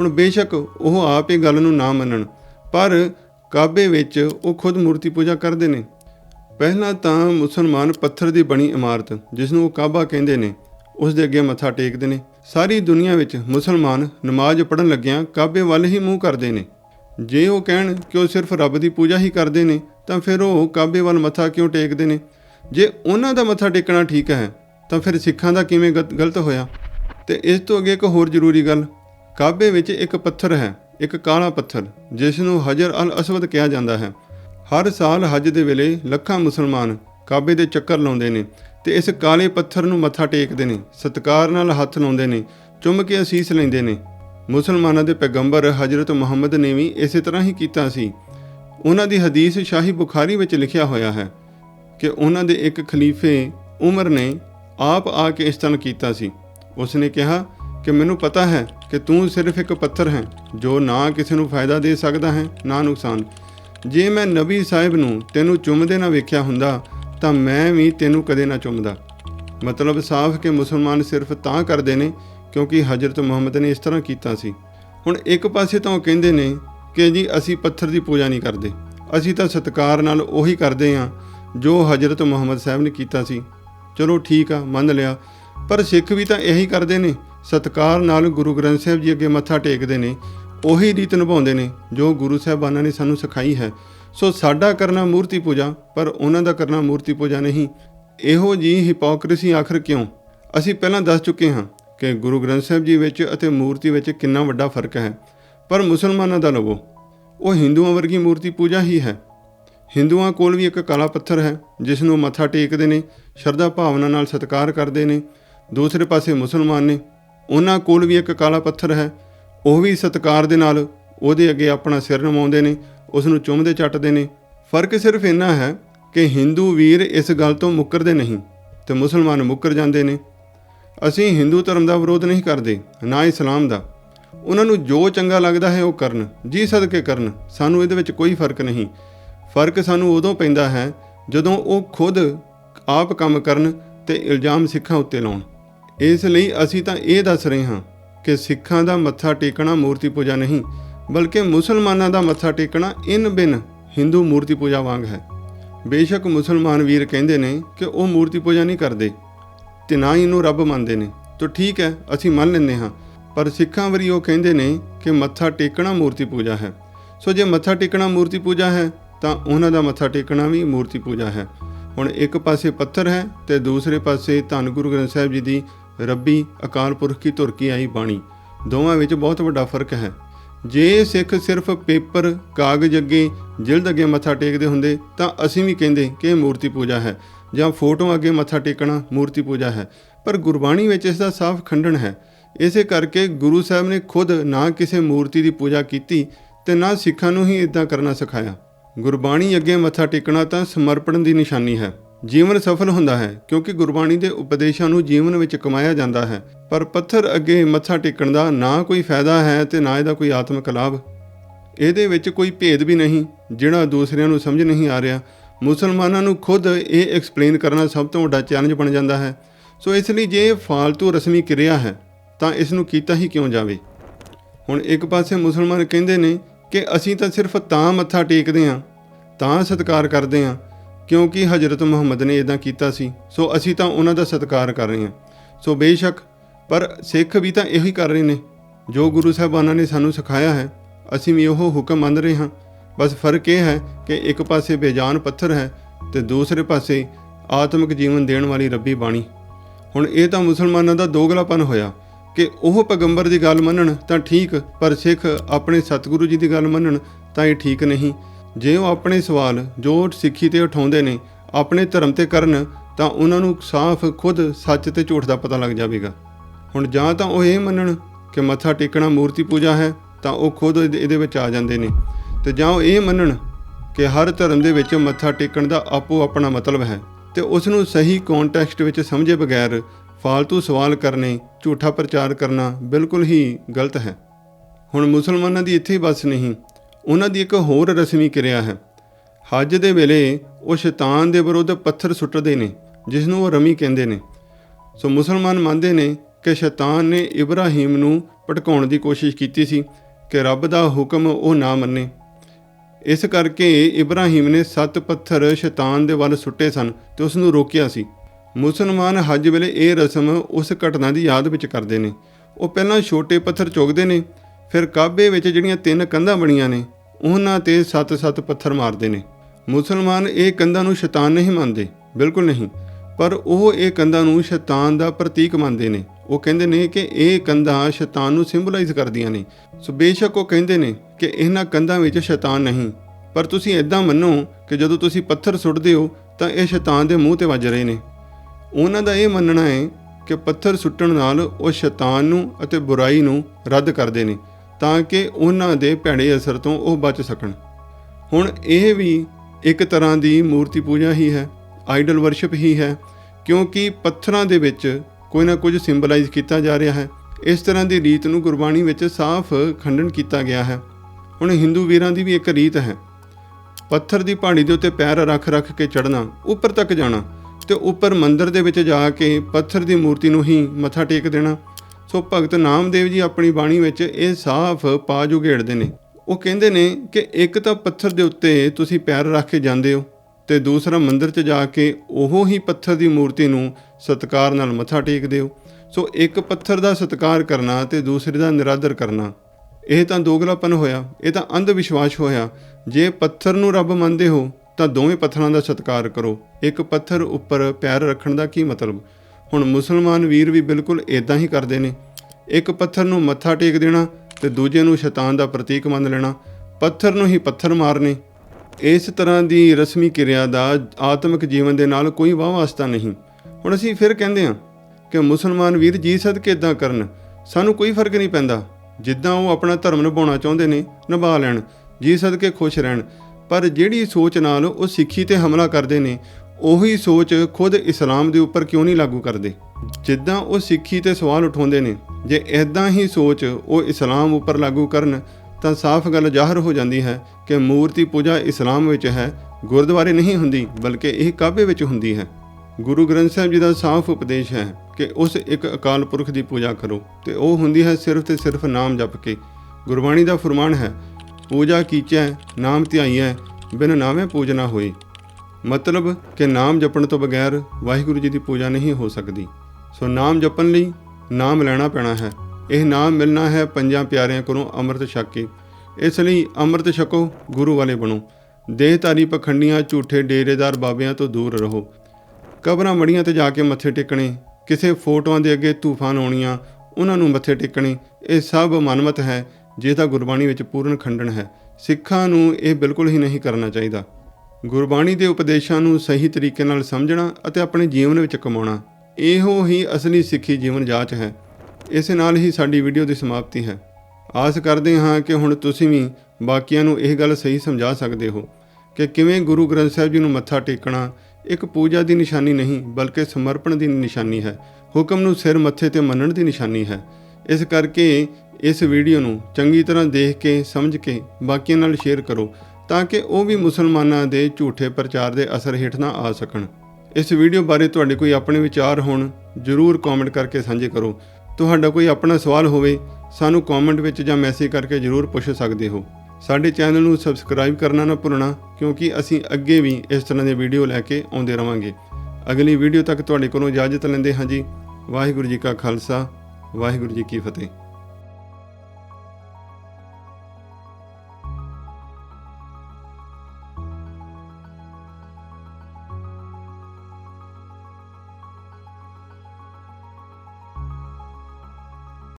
ਹੁਣ ਬੇਸ਼ੱਕ ਉਹ ਆਪ ਇਹ ਗੱਲ ਨੂੰ ਨਾ ਮੰਨਣ, ਪਰ ਕਾਬੇ ਵਿੱਚ ਉਹ ਖੁਦ ਮੂਰਤੀ ਪੂਜਾ ਕਰਦੇ ਨੇ। ਪਹਿਲਾਂ ਤਾਂ ਮੁਸਲਮਾਨ ਪੱਥਰ ਦੀ ਬਣੀ ਇਮਾਰਤ ਜਿਸ ਨੂੰ ਉਹ ਕਾਬਾ ਕਹਿੰਦੇ ਨੇ ਉਸ ਦੇ ਅੱਗੇ ਮੱਥਾ ਟੇਕਦੇ ਨੇ। ਸਾਰੀ ਦੁਨੀਆ ਵਿੱਚ ਮੁਸਲਮਾਨ ਨਮਾਜ਼ ਪੜ੍ਹਨ ਲੱਗਿਆਂ ਕਾਬੇ ਵੱਲ ਹੀ ਮੂੰਹ ਕਰਦੇ ਨੇ। ਜੇ ਉਹ ਕਹਿਣ ਕਿ ਉਹ ਸਿਰਫ ਰੱਬ ਦੀ ਪੂਜਾ ਹੀ ਕਰਦੇ ਨੇ, ਤਾਂ ਫਿਰ ਉਹ ਕਾਬੇ ਵੱਲ ਮੱਥਾ ਕਿਉਂ ਟੇਕਦੇ ਨੇ? ਜੇ ਉਹਨਾਂ ਦਾ ਮੱਥਾ ਟੇਕਣਾ ਠੀਕ ਹੈ, ਤਾਂ ਫਿਰ ਸਿੱਖਾਂ ਦਾ ਕਿਵੇਂ ਗਲਤ ਗਲਤ ਹੋਇਆ? ਤੇ ਇਸ ਤੋਂ ਅੱਗੇ ਇੱਕ ਹੋਰ ਜ਼ਰੂਰੀ ਗੱਲ, ਕਾਬੇ ਵਿੱਚ ਇੱਕ ਪੱਥਰ ਹੈ, ਇੱਕ ਕਾਲਾ ਪੱਥਰ ਜਿਸ ਨੂੰ ਹਜਰ ਅਲ ਅਸਵਦ ਕਿਹਾ ਜਾਂਦਾ ਹੈ। ਹਰ ਸਾਲ ਹਜ ਦੇ ਵੇਲੇ ਲੱਖਾਂ ਮੁਸਲਮਾਨ ਕਾਬੇ ਦੇ ਚੱਕਰ ਲਾਉਂਦੇ ਨੇ ਤੇ ਇਸ ਕਾਲੇ ਪੱਥਰ ਨੂੰ ਮੱਥਾ ਟੇਕਦੇ ਨੇ, ਸਤਿਕਾਰ ਨਾਲ ਹੱਥ ਲਾਉਂਦੇ ਨੇ, ਚੁੰਮ ਕੇ ਅਸੀਸ ਲੈਂਦੇ ਨੇ। ਮੁਸਲਮਾਨਾਂ ਦੇ ਪੈਗੰਬਰ ਹਜ਼ਰਤ ਮੁਹੰਮਦ ਨੇ ਵੀ ਇਸੇ ਤਰ੍ਹਾਂ ਹੀ ਕੀਤਾ ਸੀ। ਉਹਨਾਂ ਦੀ ਹਦੀਸ ਸ਼ਾਹੀ ਬੁਖਾਰੀ ਵਿੱਚ ਲਿਖਿਆ ਹੋਇਆ ਹੈ ਕਿ ਉਹਨਾਂ ਦੇ ਇੱਕ ਖਲੀਫੇ ਉਮਰ ਨੇ ਆਪ ਆ ਕੇ ਇਸ ਤਰ੍ਹਾਂ ਕੀਤਾ ਸੀ। ਉਸਨੇ ਕਿਹਾ ਕਿ ਮੈਨੂੰ ਪਤਾ ਹੈ ਕਿ ਤੂੰ ਸਿਰਫ ਇੱਕ ਪੱਥਰ ਹੈ, ਜੋ ਨਾ ਕਿਸੇ ਨੂੰ ਫਾਇਦਾ ਦੇ ਸਕਦਾ ਹੈ, ਨਾ ਨੁਕਸਾਨ। ਜੇ ਮੈਂ ਨਬੀ ਸਾਹਿਬ ਨੂੰ ਤੈਨੂੰ ਚੁੰਮਦੇ ਨਾ ਵੇਖਿਆ ਹੁੰਦਾ, ਤਾਂ ਮੈਂ ਵੀ ਤੈਨੂੰ ਕਦੇ ਨਾ ਚੁੰਮਦਾ। ਮਤਲਬ ਸਾਫ਼ ਕਿ ਮੁਸਲਮਾਨ ਸਿਰਫ ਤਾਂ ਕਰਦੇ ਨੇ, ਕਿਉਂਕਿ ਹਜ਼ਰਤ ਮੁਹੰਮਦ ਨੇ ਇਸ ਤਰ੍ਹਾਂ ਕੀਤਾ ਸੀ। ਹੁਣ ਇੱਕ ਪਾਸੇ ਤਾਂ ਉਹ ਕਹਿੰਦੇ ਨੇ ਕਿ ਜੀ ਅਸੀਂ ਪੱਥਰ ਦੀ ਪੂਜਾ ਨਹੀਂ ਕਰਦੇ। ਅਸੀਂ ਤਾਂ ਸਤਿਕਾਰ ਨਾਲ ਉਹੀ ਕਰਦੇ ਹਾਂ ਜੋ ਹਜ਼ਰਤ ਮੁਹੰਮਦ ਸਾਹਿਬ ਨੇ ਕੀਤਾ ਸੀ। ਚਲੋ ਠੀਕ ਆ, ਮੰਨ ਲਿਆ। ਪਰ ਸਿੱਖ ਵੀ ਤਾਂ ਇਹੀ ਕਰਦੇ ਨੇ। ਸਤਿਕਾਰ ਨਾਲ ਗੁਰੂ ਗ੍ਰੰਥ ਸਾਹਿਬ ਜੀ ਅੱਗੇ ਮੱਥਾ ਟੇਕਦੇ ਨੇ। ਉਹੀ ਰੀਤ ਨਿਭਾਉਂਦੇ ਨੇ ਜੋ ਗੁਰੂ ਸਾਹਿਬਾਨਾਂ ਨੇ ਸਾਨੂੰ ਸਿਖਾਈ ਹੈ। ਸੋ ਸਾਡਾ ਕਰਨਾ ਮੂਰਤੀ ਪੂਜਾ, ਪਰ ਉਹਨਾਂ ਦਾ ਕਰਨਾ ਮੂਰਤੀ ਪੂਜਾ ਨਹੀਂ। ਇਹੋ ਜੀ ਹਿਪੋਕ੍ਰੀਸੀ ਆਖਰ ਕਿਉਂ? ਅਸੀਂ ਪਹਿਲਾਂ ਦੱਸ ਚੁੱਕੇ ਹਾਂ ਕਿ ਗੁਰੂ ਗ੍ਰੰਥ ਸਾਹਿਬ ਜੀ ਵਿੱਚ ਅਤੇ ਮੂਰਤੀ ਵਿੱਚ ਕਿੰਨਾ ਵੱਡਾ ਫ਼ਰਕ ਹੈ। ਪਰ ਮੁਸਲਮਾਨਾਂ ਦਾ ਲਵੋ, ਉਹ ਹਿੰਦੂਆਂ ਵਰਗੀ ਮੂਰਤੀ ਪੂਜਾ ਹੀ ਹੈ। ਹਿੰਦੂਆਂ ਕੋਲ ਵੀ ਇੱਕ ਕਾਲਾ ਪੱਥਰ ਹੈ ਜਿਸ ਨੂੰ ਮੱਥਾ ਟੇਕਦੇ ਨੇ, ਸ਼ਰਧਾ ਭਾਵਨਾ ਨਾਲ ਸਤਿਕਾਰ ਕਰਦੇ ਨੇ। ਦੂਸਰੇ ਪਾਸੇ ਮੁਸਲਮਾਨ ਨੇ, ਉਹਨਾਂ ਕੋਲ ਵੀ ਇੱਕ ਕਾਲਾ ਪੱਥਰ ਹੈ ਉਹ ਵੀ ਸਤਿਕਾਰ ਦੇ ਨਾਲ ਉਹਦੇ ਅੱਗੇ ਆਪਣਾ ਸਿਰ ਨਮਾਉਂਦੇ ਨੇ ਉਸ ਨੂੰ ਚੁੰਮਦੇ ਚੱਟਦੇ ਨੇ। ਫ਼ਰਕ ਸਿਰਫ ਇੰਨਾ ਹੈ ਕਿ ਹਿੰਦੂ ਵੀਰ ਇਸ ਗੱਲ ਤੋਂ ਮੁੱਕਰਦੇ ਨਹੀਂ ਤੇ ਮੁਸਲਮਾਨ ਮੁੱਕਰ ਜਾਂਦੇ ਨੇ। ਅਸੀਂ ਹਿੰਦੂ ਧਰਮ ਦਾ ਵਿਰੋਧ ਨਹੀਂ ਕਰਦੇ, ਨਾ ਇਸਲਾਮ ਦਾ। ਉਹਨਾਂ ਨੂੰ ਜੋ ਚੰਗਾ ਲੱਗਦਾ ਹੈ ਉਹ ਕਰਨ, ਜੀ ਸਦਕੇ ਕਰਨ, ਸਾਨੂੰ ਇਹਦੇ ਵਿੱਚ ਕੋਈ ਫ਼ਰਕ ਨਹੀਂ। ਫ਼ਰਕ ਸਾਨੂੰ ਉਦੋਂ ਪੈਂਦਾ ਹੈ ਜਦੋਂ ਉਹ ਖੁਦ ਆਪ ਕੰਮ ਕਰਨ ਤੇ ਇਲਜ਼ਾਮ ਸਿੱਖਾਂ ਉੱਤੇ ਲਾਉਣ। ਇਸ ਲਈ ਅਸੀਂ ਤਾਂ ਇਹ ਦੱਸ ਰਹੇ ਹਾਂ ਕਿ ਸਿੱਖਾਂ ਦਾ ਮੱਥਾ ਟੇਕਣਾ ਮੂਰਤੀ ਪੂਜਾ ਨਹੀਂ, ਬਲਕਿ ਮੁਸਲਮਾਨਾਂ ਦਾ ਮੱਥਾ ਟੇਕਣਾ ਇਨ ਬਿਨ ਹਿੰਦੂ ਮੂਰਤੀ ਪੂਜਾ ਵਾਂਗ ਹੈ। ਬੇਸ਼ੱਕ ਮੁਸਲਮਾਨ ਵੀਰ ਕਹਿੰਦੇ ਨੇ ਕਿ ਉਹ ਮੂਰਤੀ ਪੂਜਾ ਨਹੀਂ ਕਰਦੇ, ਤੇ ਨਾ ਹੀ ਇਹਨੂੰ ਰੱਬ ਮੰਨਦੇ ਨੇ। ਤਾਂ ਠੀਕ ਹੈ, ਅਸੀਂ ਮੰਨ ਲੈਂਦੇ ਹਾਂ, ਪਰ ਸਿੱਖਾਂ ਵਰੀ ਉਹ ਕਹਿੰਦੇ ਨੇ ਕਿ ਮੱਥਾ ਟੇਕਣਾ ਮੂਰਤੀ ਪੂਜਾ ਹੈ। ਸੋ ਜੇ ਮੱਥਾ ਟੇਕਣਾ ਮੂਰਤੀ ਪੂਜਾ ਹੈ, ਤਾਂ ਉਹਨਾਂ ਦਾ ਮੱਥਾ ਟੇਕਣਾ ਵੀ ਮੂਰਤੀ ਪੂਜਾ ਹੈ। ਹੁਣ ਇੱਕ ਪਾਸੇ ਪੱਥਰ ਹੈ, ਤੇ ਦੂਸਰੇ ਪਾਸੇ ਧੰਨ ਗੁਰੂ ਗ੍ਰੰਥ ਸਾਹਿਬ ਜੀ ਦੀ ਰੱਬੀ ਅਕਾਲ ਪੁਰਖ ਕੀ ਧੁਰ ਕੀ ਆਈ ਬਾਣੀ। ਦੋਵਾਂ ਵਿੱਚ ਬਹੁਤ ਵੱਡਾ ਫ਼ਰਕ ਹੈ। ਜੇ ਸਿੱਖ ਸਿਰਫ ਪੇਪਰ, ਕਾਗਜ਼ ਅੱਗੇ ਜਿਲਦ ਅੱਗੇ ਮੱਥਾ ਟੇਕਦੇ ਹੁੰਦੇ, ਤਾਂ ਅਸੀਂ ਵੀ ਕਹਿੰਦੇ ਕਿ ਇਹ ਮੂਰਤੀ ਪੂਜਾ ਹੈ। ਜਾਂ ਫੋਟੋ ਅੱਗੇ ਮੱਥਾ ਟੇਕਣਾ ਮੂਰਤੀ ਪੂਜਾ ਹੈ। ਪਰ ਗੁਰਬਾਣੀ ਵਿੱਚ ਇਸ ਦਾ ਸਾਫ਼ ਖੰਡਨ ਹੈ। ਇਸੇ ਕਰਕੇ ਗੁਰੂ ਸਾਹਿਬ ਨੇ ਖੁਦ ਨਾ ਕਿਸੇ ਮੂਰਤੀ ਦੀ ਪੂਜਾ ਕੀਤੀ ਤੇ ਨਾ ਸਿੱਖਾਂ ਨੂੰ ਹੀ ਇਦਾਂ ਕਰਨਾ ਸਿਖਾਇਆ। ਗੁਰਬਾਣੀ ਅੱਗੇ ਮੱਥਾ ਟੇਕਣਾ ਤਾਂ ਸਮਰਪਣ ਦੀ ਨਿਸ਼ਾਨੀ ਹੈ। ਜੀਵਨ ਸਫਲ ਹੁੰਦਾ ਹੈ, ਕਿਉਂਕਿ ਗੁਰਬਾਣੀ ਦੇ ਉਪਦੇਸ਼ਾਂ ਨੂੰ ਜੀਵਨ ਵਿੱਚ ਕਮਾਇਆ ਜਾਂਦਾ ਹੈ। ਪਰ ਪੱਥਰ ਅੱਗੇ ਮੱਥਾ ਟੇਕਣ ਦਾ ਨਾ ਕੋਈ ਫਾਇਦਾ ਹੈ ਤੇ ਨਾ ਇਹਦਾ ਕੋਈ ਆਤਮਿਕ ਲਾਭ। ਇਹਦੇ ਵਿੱਚ ਕੋਈ ਭੇਦ ਵੀ ਨਹੀਂ, ਜਿਹੜਾ ਦੂਸਰਿਆਂ ਨੂੰ ਸਮਝ ਨਹੀਂ ਆ ਰਿਹਾ। ਮੁਸਲਮਾਨਾਂ ਨੂੰ ਖੁਦ ਇਹ ਐਕਸਪਲੇਨ ਕਰਨਾ ਸਭ ਤੋਂ ਵੱਡਾ ਚੈਲੰਜ ਬਣ ਜਾਂਦਾ ਹੈ। ਸੋ ਇਸ ਲਈ ਜੇ ਫਾਲਤੂ ਰਸਮੀ ਕਿਰਿਆ ਹੈ, ਤਾਂ ਇਸ ਨੂੰ ਕੀਤਾ ਹੀ ਕਿਉਂ ਜਾਵੇ? ਹੁਣ ਇੱਕ ਪਾਸੇ ਮੁਸਲਮਾਨ ਕਹਿੰਦੇ ਨੇ ਕਿ ਅਸੀਂ ਤਾਂ ਸਿਰਫ ਤਾਂ ਮੱਥਾ ਟੇਕਦੇ ਹਾਂ, ਤਾਂ ਸਤਿਕਾਰ ਕਰਦੇ ਹਾਂ ਕਿਉਂਕਿ ਹਜ਼ਰਤ ਮੁਹੰਮਦ ਨੇ ਇਦਾਂ ਕੀਤਾ ਸੀ। ਸੋ ਅਸੀਂ ਤਾਂ ਉਹਨਾਂ ਦਾ ਸਤਿਕਾਰ ਕਰ ਰਹੇ ਹਾਂ। ਸੋ ਬੇਸ਼ੱਕ, ਪਰ ਸਿੱਖ ਵੀ ਤਾਂ ਇਹੀ ਕਰ ਰਹੇ ਨੇ। ਜੋ ਗੁਰੂ ਸਾਹਿਬਾਨਾਂ ਨੇ ਸਾਨੂੰ ਸਿਖਾਇਆ ਹੈ, ਅਸੀਂ ਵੀ ਉਹ ਹੁਕਮ ਮੰਨ ਰਹੇ ਹਾਂ। ਬਸ ਫ਼ਰਕ ਇਹ ਹੈ ਕਿ ਇੱਕ ਪਾਸੇ ਬੇਜਾਨ ਪੱਥਰ ਹੈ ਤੇ ਦੂਸਰੇ ਪਾਸੇ ਆਤਮਿਕ ਜੀਵਨ ਦੇਣ ਵਾਲੀ ਰੱਬੀ ਬਾਣੀ। ਹੁਣ ਇਹ ਤਾਂ ਮੁਸਲਮਾਨਾਂ ਦਾ ਦੋਗਲਾਪਨ ਹੋਇਆ ਕਿ ਉਹ ਪੈਗੰਬਰ ਦੀ ਗੱਲ ਮੰਨਣ ਤਾਂ ਠੀਕ, ਪਰ ਸਿੱਖ ਆਪਣੇ ਸਤਿਗੁਰੂ ਜੀ ਦੀ ਗੱਲ ਮੰਨਣ ਤਾਂ ਇਹ ਠੀਕ ਨਹੀਂ। ਜੇ ਉਹ ਆਪਣੇ ਸਵਾਲ ਜੋ ਸਿੱਖੀ ਤੇ ਉਠਾਉਂਦੇ ਨੇ ਆਪਣੇ ਧਰਮ ਤੇ ਕਰਨ, ਤਾਂ ਉਹਨਾਂ ਨੂੰ ਸਾਫ਼ ਖੁਦ ਸੱਚ ਤੇ ਝੂਠ ਦਾ ਪਤਾ ਲੱਗ ਜਾਵੇਗਾ। ਹੁਣ ਜਾਂ ਤਾਂ ਉਹ ਇਹ ਮੰਨਣ ਕਿ ਮੱਥਾ ਟੇਕਣਾ ਮੂਰਤੀ ਪੂਜਾ ਹੈ, ਤਾਂ ਉਹ ਖੁਦ ਇਹਦੇ ਵਿੱਚ ਆ ਜਾਂਦੇ ਨੇ। ਤੇ ਜਾਂ ਉਹ ਇਹ ਮੰਨਣ ਕਿ ਹਰ ਧਰਮ ਦੇ ਵਿੱਚ ਮੱਥਾ ਟੇਕਣ ਦਾ ਆਪੋ ਆਪਣਾ ਮਤਲਬ ਹੈ, ਤੇ ਉਸ ਨੂੰ ਸਹੀ ਕੌਨਟੈਕਸਟ ਵਿੱਚ ਸਮਝੇ ਬਗੈਰ ਫਾਲਤੂ ਸਵਾਲ ਕਰਨੇ, ਝੂਠਾ ਪ੍ਰਚਾਰ ਕਰਨਾ ਬਿਲਕੁਲ ਹੀ ਗਲਤ ਹੈ। ਹੁਣ ਮੁਸਲਮਾਨਾਂ ਦੀ ਇੱਥੇ ਬਸ ਨਹੀਂ ਉਹਨਾਂ ਦੀ ਇੱਕ ਹੋਰ ਰਸਮੀ ਕਿਰਿਆ ਹੈ। ਹੱਜ ਦੇ ਵੇਲੇ ਉਹ ਸ਼ੈਤਾਨ ਦੇ ਵਿਰੁੱਧ ਪੱਥਰ ਸੁੱਟਦੇ ਨੇ, ਜਿਸ ਨੂੰ ਉਹ ਰਮੀ ਕਹਿੰਦੇ ਨੇ। ਸੋ ਮੁਸਲਮਾਨ ਮੰਨਦੇ ਨੇ ਕਿ ਸ਼ੈਤਾਨ ਨੇ ਇਬਰਾਹੀਮ ਨੂੰ ਭਟਕਾਉਣ ਦੀ ਕੋਸ਼ਿਸ਼ ਕੀਤੀ ਸੀ ਕਿ ਰੱਬ ਦਾ ਹੁਕਮ ਉਹ ਨਾ ਮੰਨੇ। ਇਸ ਕਰਕੇ ਇਬਰਾਹੀਮ ਨੇ ਸੱਤ ਪੱਥਰ ਸ਼ੈਤਾਨ ਦੇ ਵੱਲ ਸੁੱਟੇ ਸਨ ਤੇ ਉਸ ਨੂੰ ਰੋਕਿਆ ਸੀ। ਮੁਸਲਮਾਨ ਹੱਜ ਵੇਲੇ ਇਹ ਰਸਮ ਉਸ ਘਟਨਾ ਦੀ ਯਾਦ ਵਿੱਚ ਕਰਦੇ ਨੇ। ਉਹ ਪਹਿਲਾਂ ਛੋਟੇ ਪੱਥਰ ਚੁਗਦੇ ਨੇ, ਫਿਰ ਕਾਬੇ ਵਿੱਚ ਜਿਹੜੀਆਂ ਤਿੰਨ ਕੰਧਾਂ ਬਣੀਆਂ ਨੇ ਉਹਨਾਂ ਤੇ ਸੱਤ-ਸੱਤ ਪੱਥਰ ਮਾਰਦੇ ਨੇ। ਮੁਸਲਮਾਨ ਇਹ ਕੰਧਾਂ ਨੂੰ ਸ਼ੈਤਾਨ ਨਹੀਂ ਮੰਨਦੇ, ਬਿਲਕੁਲ ਨਹੀਂ। ਪਰ ਉਹ ਇਹ ਕੰਧਾਂ ਨੂੰ ਸ਼ੈਤਾਨ ਦਾ ਪ੍ਰਤੀਕ ਮੰਨਦੇ ਨੇ। ਉਹ ਕਹਿੰਦੇ ਨੇ ਕਿ ਇਹ ਕੰਧਾਂ ਸ਼ੈਤਾਨ ਨੂੰ ਸਿੰਬਲਾਈਜ਼ ਕਰਦੀਆਂ ਨੇ। ਸੋ ਬੇਸ਼ੱਕ ਉਹ ਕਹਿੰਦੇ ਨੇ ਕਿ ਇਹਨਾਂ ਕੰਧਾਂ ਵਿੱਚ ਸ਼ੈਤਾਨ ਨਹੀਂ। ਪਰ ਤੁਸੀਂ ਇਦਾਂ ਮੰਨੋ ਕਿ ਜਦੋਂ ਤੁਸੀਂ ਪੱਥਰ ਸੁੱਟਦੇ ਹੋ, ਤਾਂ ਇਹ ਸ਼ੈਤਾਨ ਦੇ ਮੂੰਹ ਤੇ ਵੱਜ ਰਹੇ ਨੇ। ਉਹਨਾਂ ਦਾ ਇਹ ਮੰਨਣਾ ਹੈ ਕਿ ਪੱਥਰ ਸੁੱਟਣ ਨਾਲ ਉਹ ਸ਼ੈਤਾਨ ਨੂੰ ਅਤੇ ਬੁਰਾਈ ਨੂੰ ਰੱਦ ਕਰਦੇ ਨੇ। ਤਾਂ ਕਿ ਉਹਨਾਂ ਦੇ ਭੈੜੇ ਅਸਰ ਤੋਂ ਉਹ ਬਚ ਸਕਣ। ਹੁਣ ਇਹ ਵੀ ਇੱਕ ਤਰ੍ਹਾਂ ਦੀ ਮੂਰਤੀ ਪੂਜਾ ਹੀ ਹੈ, ਆਈਡਲ ਵਰਸ਼ਿਪ ਹੀ ਹੈ, ਕਿਉਂਕਿ ਪੱਥਰਾਂ ਦੇ ਵਿੱਚ ਕੋਈ ਨਾ ਕੁਝ ਸਿੰਬਲਾਈਜ਼ ਕੀਤਾ ਜਾ ਰਿਹਾ ਹੈ। ਇਸ ਤਰ੍ਹਾਂ ਦੀ ਰੀਤ ਨੂੰ ਗੁਰਬਾਣੀ ਵਿੱਚ ਸਾਫ਼ ਖੰਡਨ ਕੀਤਾ ਗਿਆ ਹੈ। ਹੁਣ ਹਿੰਦੂ ਵੀਰਾਂ ਦੀ ਵੀ ਇੱਕ ਰੀਤ ਹੈ। ਪੱਥਰ ਦੀ ਪਹਾੜੀ ਦੇ ਉੱਤੇ ਪੈਰ ਰੱਖ ਰੱਖ ਕੇ ਚੜਨਾ ਉੱਪਰ ਤੱਕ ਜਾਣਾ ਤੇ ਉੱਪਰ ਮੰਦਿਰ ਦੇ ਵਿੱਚ ਜਾ ਕੇ ਪੱਥਰ ਦੀ ਮੂਰਤੀ ਨੂੰ ਹੀ ਮੱਥਾ ਟੇਕ ਦੇਣਾ ਸੋ ਭਗਤ ਨਾਮਦੇਵ ਜੀ ਆਪਣੀ ਬਾਣੀ ਵਿੱਚ ਇਹ ਸਾਫ਼ ਪਾ ਉਘੇੜਦੇ ਨੇ। ਉਹ ਕਹਿੰਦੇ ਨੇ ਕਿ ਇੱਕ ਤਾਂ ਪੱਥਰ ਦੇ ਉੱਤੇ ਤੁਸੀਂ ਪੈਰ ਰੱਖ ਕੇ ਜਾਂਦੇ ਹੋ ਤੇ ਦੂਸਰਾ ਮੰਦਿਰ 'ਚ ਜਾ ਕੇ ਉਹ ਹੀ ਪੱਥਰ ਦੀ ਮੂਰਤੀ ਨੂੰ ਸਤਕਾਰ ਨਾਲ ਮੱਥਾ ਟੇਕਦੇ ਹੋ। ਸੋ ਇੱਕ ਪੱਥਰ ਦਾ ਸਤਕਾਰ ਕਰਨਾ ਤੇ ਦੂਸਰੇ ਦਾ ਨਿਰਾਦਰ ਕਰਨਾ, ਇਹ ਤਾਂ ਦੋਗਲਾਪਨ ਹੋਇਆ, ਇਹ ਤਾਂ ਅੰਧ ਵਿਸ਼ਵਾਸ ਹੋਇਆ। ਜੇ ਪੱਥਰ ਨੂੰ ਰੱਬ ਮੰਨਦੇ ਹੋ ਤਾਂ ਦੋਵੇਂ ਪੱਥਰਾਂ ਦਾ ਸਤਕਾਰ ਕਰੋ। ਇੱਕ ਪੱਥਰ ਉੱਪਰ ਪੈਰ ਰੱਖਣ ਦਾ ਕੀ ਮਤਲਬ? ਹੁਣ ਮੁਸਲਮਾਨ ਵੀਰ ਵੀ ਬਿਲਕੁਲ ਇਦਾਂ ਹੀ ਕਰਦੇ ਨੇ। ਇੱਕ ਪੱਥਰ ਨੂੰ ਮੱਥਾ ਟੇਕ ਦੇਣਾ ਤੇ ਦੂਜੇ ਨੂੰ ਸ਼ੈਤਾਨ ਦਾ ਪ੍ਰਤੀਕ ਮੰਨ ਲੈਣਾ। ਪੱਥਰ ਨੂੰ ਹੀ ਪੱਥਰ ਮਾਰਨੇ। ਇਸ ਤਰ੍ਹਾਂ ਦੀ ਰਸਮੀ ਕਿਰਿਆ ਦਾ ਆਤਮਿਕ ਜੀਵਨ ਦੇ ਨਾਲ ਕੋਈ ਵਾਹ ਵਾਸਤਾ ਨਹੀਂ। ਹੁਣ ਅਸੀਂ ਫਿਰ ਕਹਿੰਦੇ ਹਾਂ ਕਿ ਮੁਸਲਮਾਨ ਵੀਰ ਜੀ ਸਦਕੇ ਇਦਾਂ ਕਰਨ, ਸਾਨੂੰ ਕੋਈ ਫ਼ਰਕ ਨਹੀਂ ਪੈਂਦਾ। ਜਿੱਦਾਂ ਉਹ ਆਪਣਾ ਧਰਮ ਨਿਭਾਉਣਾ ਚਾਹੁੰਦੇ ਨੇ, ਨਿਭਾ ਲੈਣ, ਜੀ ਸਦਕੇ ਖੁਸ਼ ਰਹਿਣ। ਪਰ ਜਿਹੜੀ ਸੋਚ ਨਾਲ ਉਹ ਸਿੱਖੀ ਤੇ ਹਮਲਾ ਕਰਦੇ ਨੇ ਉਹੀ ਸੋਚ ਖੁਦ ਇਸਲਾਮ ਦੇ ਉੱਪਰ ਕਿਉਂ ਨਹੀਂ ਲਾਗੂ ਕਰਦੇ? ਜਿੱਦਾਂ ਉਹ ਸਿੱਖੀ ਤੇ ਸਵਾਲ ਉਠਾਉਂਦੇ ਨੇ, ਜੇ ਇਦਾਂ ਹੀ ਸੋਚ ਉਹ ਇਸਲਾਮ ਉੱਪਰ ਲਾਗੂ ਕਰਨ, ਤਾਂ ਸਾਫ਼ ਗੱਲ ਜ਼ਾਹਰ ਹੋ ਜਾਂਦੀ ਹੈ ਕਿ ਮੂਰਤੀ ਪੂਜਾ ਇਸਲਾਮ ਵਿੱਚ ਹੈ, ਗੁਰਦੁਆਰੇ ਨਹੀਂ ਹੁੰਦੀ, ਬਲਕਿ ਇਹ ਕਾਬੇ ਵਿੱਚ ਹੁੰਦੀ ਹੈ। ਗੁਰੂ ਗ੍ਰੰਥ ਸਾਹਿਬ ਜੀ ਦਾ ਸਾਫ਼ ਉਪਦੇਸ਼ ਹੈ ਕਿ ਉਸ ਇੱਕ ਅਕਾਲ ਪੁਰਖ ਦੀ ਪੂਜਾ ਕਰੋ, ਤੇ ਉਹ ਹੁੰਦੀ ਹੈ ਸਿਰਫ ਤੇ ਸਿਰਫ ਨਾਮ ਜਪ ਕੇ। ਗੁਰਬਾਣੀ ਦਾ ਫਰਮਾਨ ਹੈ, ਪੂਜਾ ਕੀਚੈ, ਨਾਮ ਧਿਆਈਐ, ਬਿਨ ਨਾਮੇ ਪੂਜਨਾ ਹੋਈ ਮਤਲਬ ਕਿ ਨਾਮ ਜਪਣ ਤੋਂ ਬਗੈਰ ਵਾਹਿਗੁਰੂ ਜੀ ਦੀ ਪੂਜਾ ਨਹੀਂ ਹੋ ਸਕਦੀ। ਸੋ ਨਾਮ ਜਪਣ ਲਈ ਨਾਮ ਲੈਣਾ ਪੈਣਾ ਹੈ। ਇਹ ਨਾਮ ਮਿਲਣਾ ਹੈ ਪੰਜਾਂ ਪਿਆਰਿਆਂ ਕੋਲੋਂ ਅੰਮ੍ਰਿਤ ਛਕ ਕੇ। ਇਸ ਲਈ ਅੰਮ੍ਰਿਤ ਛਕੋ, ਗੁਰੂ ਵਾਲੇ ਬਣੋ। ਦੇਹਧਾਰੀ ਪਖੰਡੀਆਂ, ਝੂਠੇ ਡੇਰੇਦਾਰ ਬਾਬਿਆਂ ਤੋਂ ਦੂਰ ਰਹੋ। ਕਬਰਾਂ ਮੜੀਆਂ ਤੇ ਜਾ ਕੇ ਮੱਥੇ ਟੇਕਣੇ, ਕਿਸੇ ਫੋਟੋਆਂ ਦੇ ਅੱਗੇ ਤੂਫਾਨ ਆਉਣੀਆਂ, ਉਹਨਾਂ ਨੂੰ ਮੱਥੇ ਟੇਕਣੇ, ਇਹ ਸਭ ਮਨਮਤ ਹੈ, ਜੇ ਤਾਂ ਗੁਰਬਾਣੀ ਵਿੱਚ ਪੂਰਨ ਖੰਡਨ ਹੈ। ਸਿੱਖਾਂ ਨੂੰ ਇਹ ਬਿਲਕੁਲ ਹੀ ਨਹੀਂ ਕਰਨਾ ਚਾਹੀਦਾ। ਗੁਰਬਾਣੀ ਦੇ ਉਪਦੇਸ਼ਾਂ ਨੂੰ ਸਹੀ ਤਰੀਕੇ ਨਾਲ ਸਮਝਣਾ ਅਤੇ ਆਪਣੇ ਜੀਵਨ ਵਿੱਚ ਕਮਾਉਣਾ, ਇਹੋ ਹੀ ਅਸਲੀ ਸਿੱਖੀ ਜੀਵਨ ਜਾਚ ਹੈ। ਇਸ ਨਾਲ ਹੀ ਸਾਡੀ ਵੀਡੀਓ ਦੀ ਸਮਾਪਤੀ ਹੈ। ਆਸ ਕਰਦੇ ਹਾਂ ਕਿ ਹੁਣ ਤੁਸੀਂ ਵੀ ਬਾਕੀਆਂ ਨੂੰ ਇਹ ਗੱਲ ਸਹੀ ਸਮਝਾ ਸਕਦੇ ਹੋ ਕਿ ਕਿਵੇਂ ਗੁਰੂ ਗ੍ਰੰਥ ਸਾਹਿਬ ਜੀ ਨੂੰ ਮੱਥਾ ਟੇਕਣਾ ਇੱਕ ਪੂਜਾ ਦੀ ਨਿਸ਼ਾਨੀ ਨਹੀਂ, ਬਲਕਿ ਸਮਰਪਣ ਦੀ ਨਿਸ਼ਾਨੀ ਹੈ। ਹੁਕਮ ਨੂੰ ਸਿਰ ਮੱਥੇ ਤੇ ਮੰਨਣ ਦੀ ਨਿਸ਼ਾਨੀ ਹੈ। ਇਸ ਕਰਕੇ ਇਸ ਵੀਡੀਓ ਨੂੰ ਚੰਗੀ ਤਰ੍ਹਾਂ ਦੇਖ ਕੇ, ਸਮਝ ਕੇ ਬਾਕੀਆਂ ਨਾਲ ਸ਼ੇਅਰ ਕਰੋ ਤਾਂ ਕਿ ਉਹ ਵੀ ਮੁਸਲਮਾਨਾਂ ਦੇ ਝੂਠੇ ਪ੍ਰਚਾਰ ਦੇ ਅਸਰ ਹੇਠ ਨਾ ਆ ਸਕਣ। ਇਸ ਵੀਡੀਓ ਬਾਰੇ ਤੁਹਾਡੇ ਕੋਈ ਆਪਣੇ ਵਿਚਾਰ ਹੋਣ, ਜਰੂਰ ਕਮੈਂਟ ਕਰਕੇ ਸਾਂਝੇ ਕਰੋ। ਤੁਹਾਡਾ ਕੋਈ ਆਪਣਾ ਸਵਾਲ ਹੋਵੇ, ਸਾਨੂੰ ਕਮੈਂਟ ਵਿੱਚ ਜਾਂ ਮੈਸੇਜ ਕਰਕੇ ਜਰੂਰ ਪੁੱਛ ਸਕਦੇ ਹੋ। ਸਾਡੇ ਚੈਨਲ ਨੂੰ ਸਬਸਕ੍ਰਾਈਬ ਕਰਨਾ ਨਾ ਭੁੱਲਣਾ, ਕਿਉਂਕਿ ਅਸੀਂ ਅੱਗੇ ਵੀ ਇਸ ਤਰ੍ਹਾਂ ਦੇ ਵੀਡੀਓ ਲੈ ਕੇ ਆਉਂਦੇ ਰਵਾਂਗੇ। ਅਗਲੀ ਵੀਡੀਓ ਤੱਕ ਤੁਹਾਡੇ ਕੋਲੋਂ ਇਜਾਜ਼ਤ ਲੈਂਦੇ ਹਾਂ ਜੀ। ਵਾਹਿਗੁਰੂ ਜੀ ਕਾ ਖਾਲਸਾ, ਵਾਹਿਗੁਰੂ ਜੀ ਕੀ ਫਤਿਹ।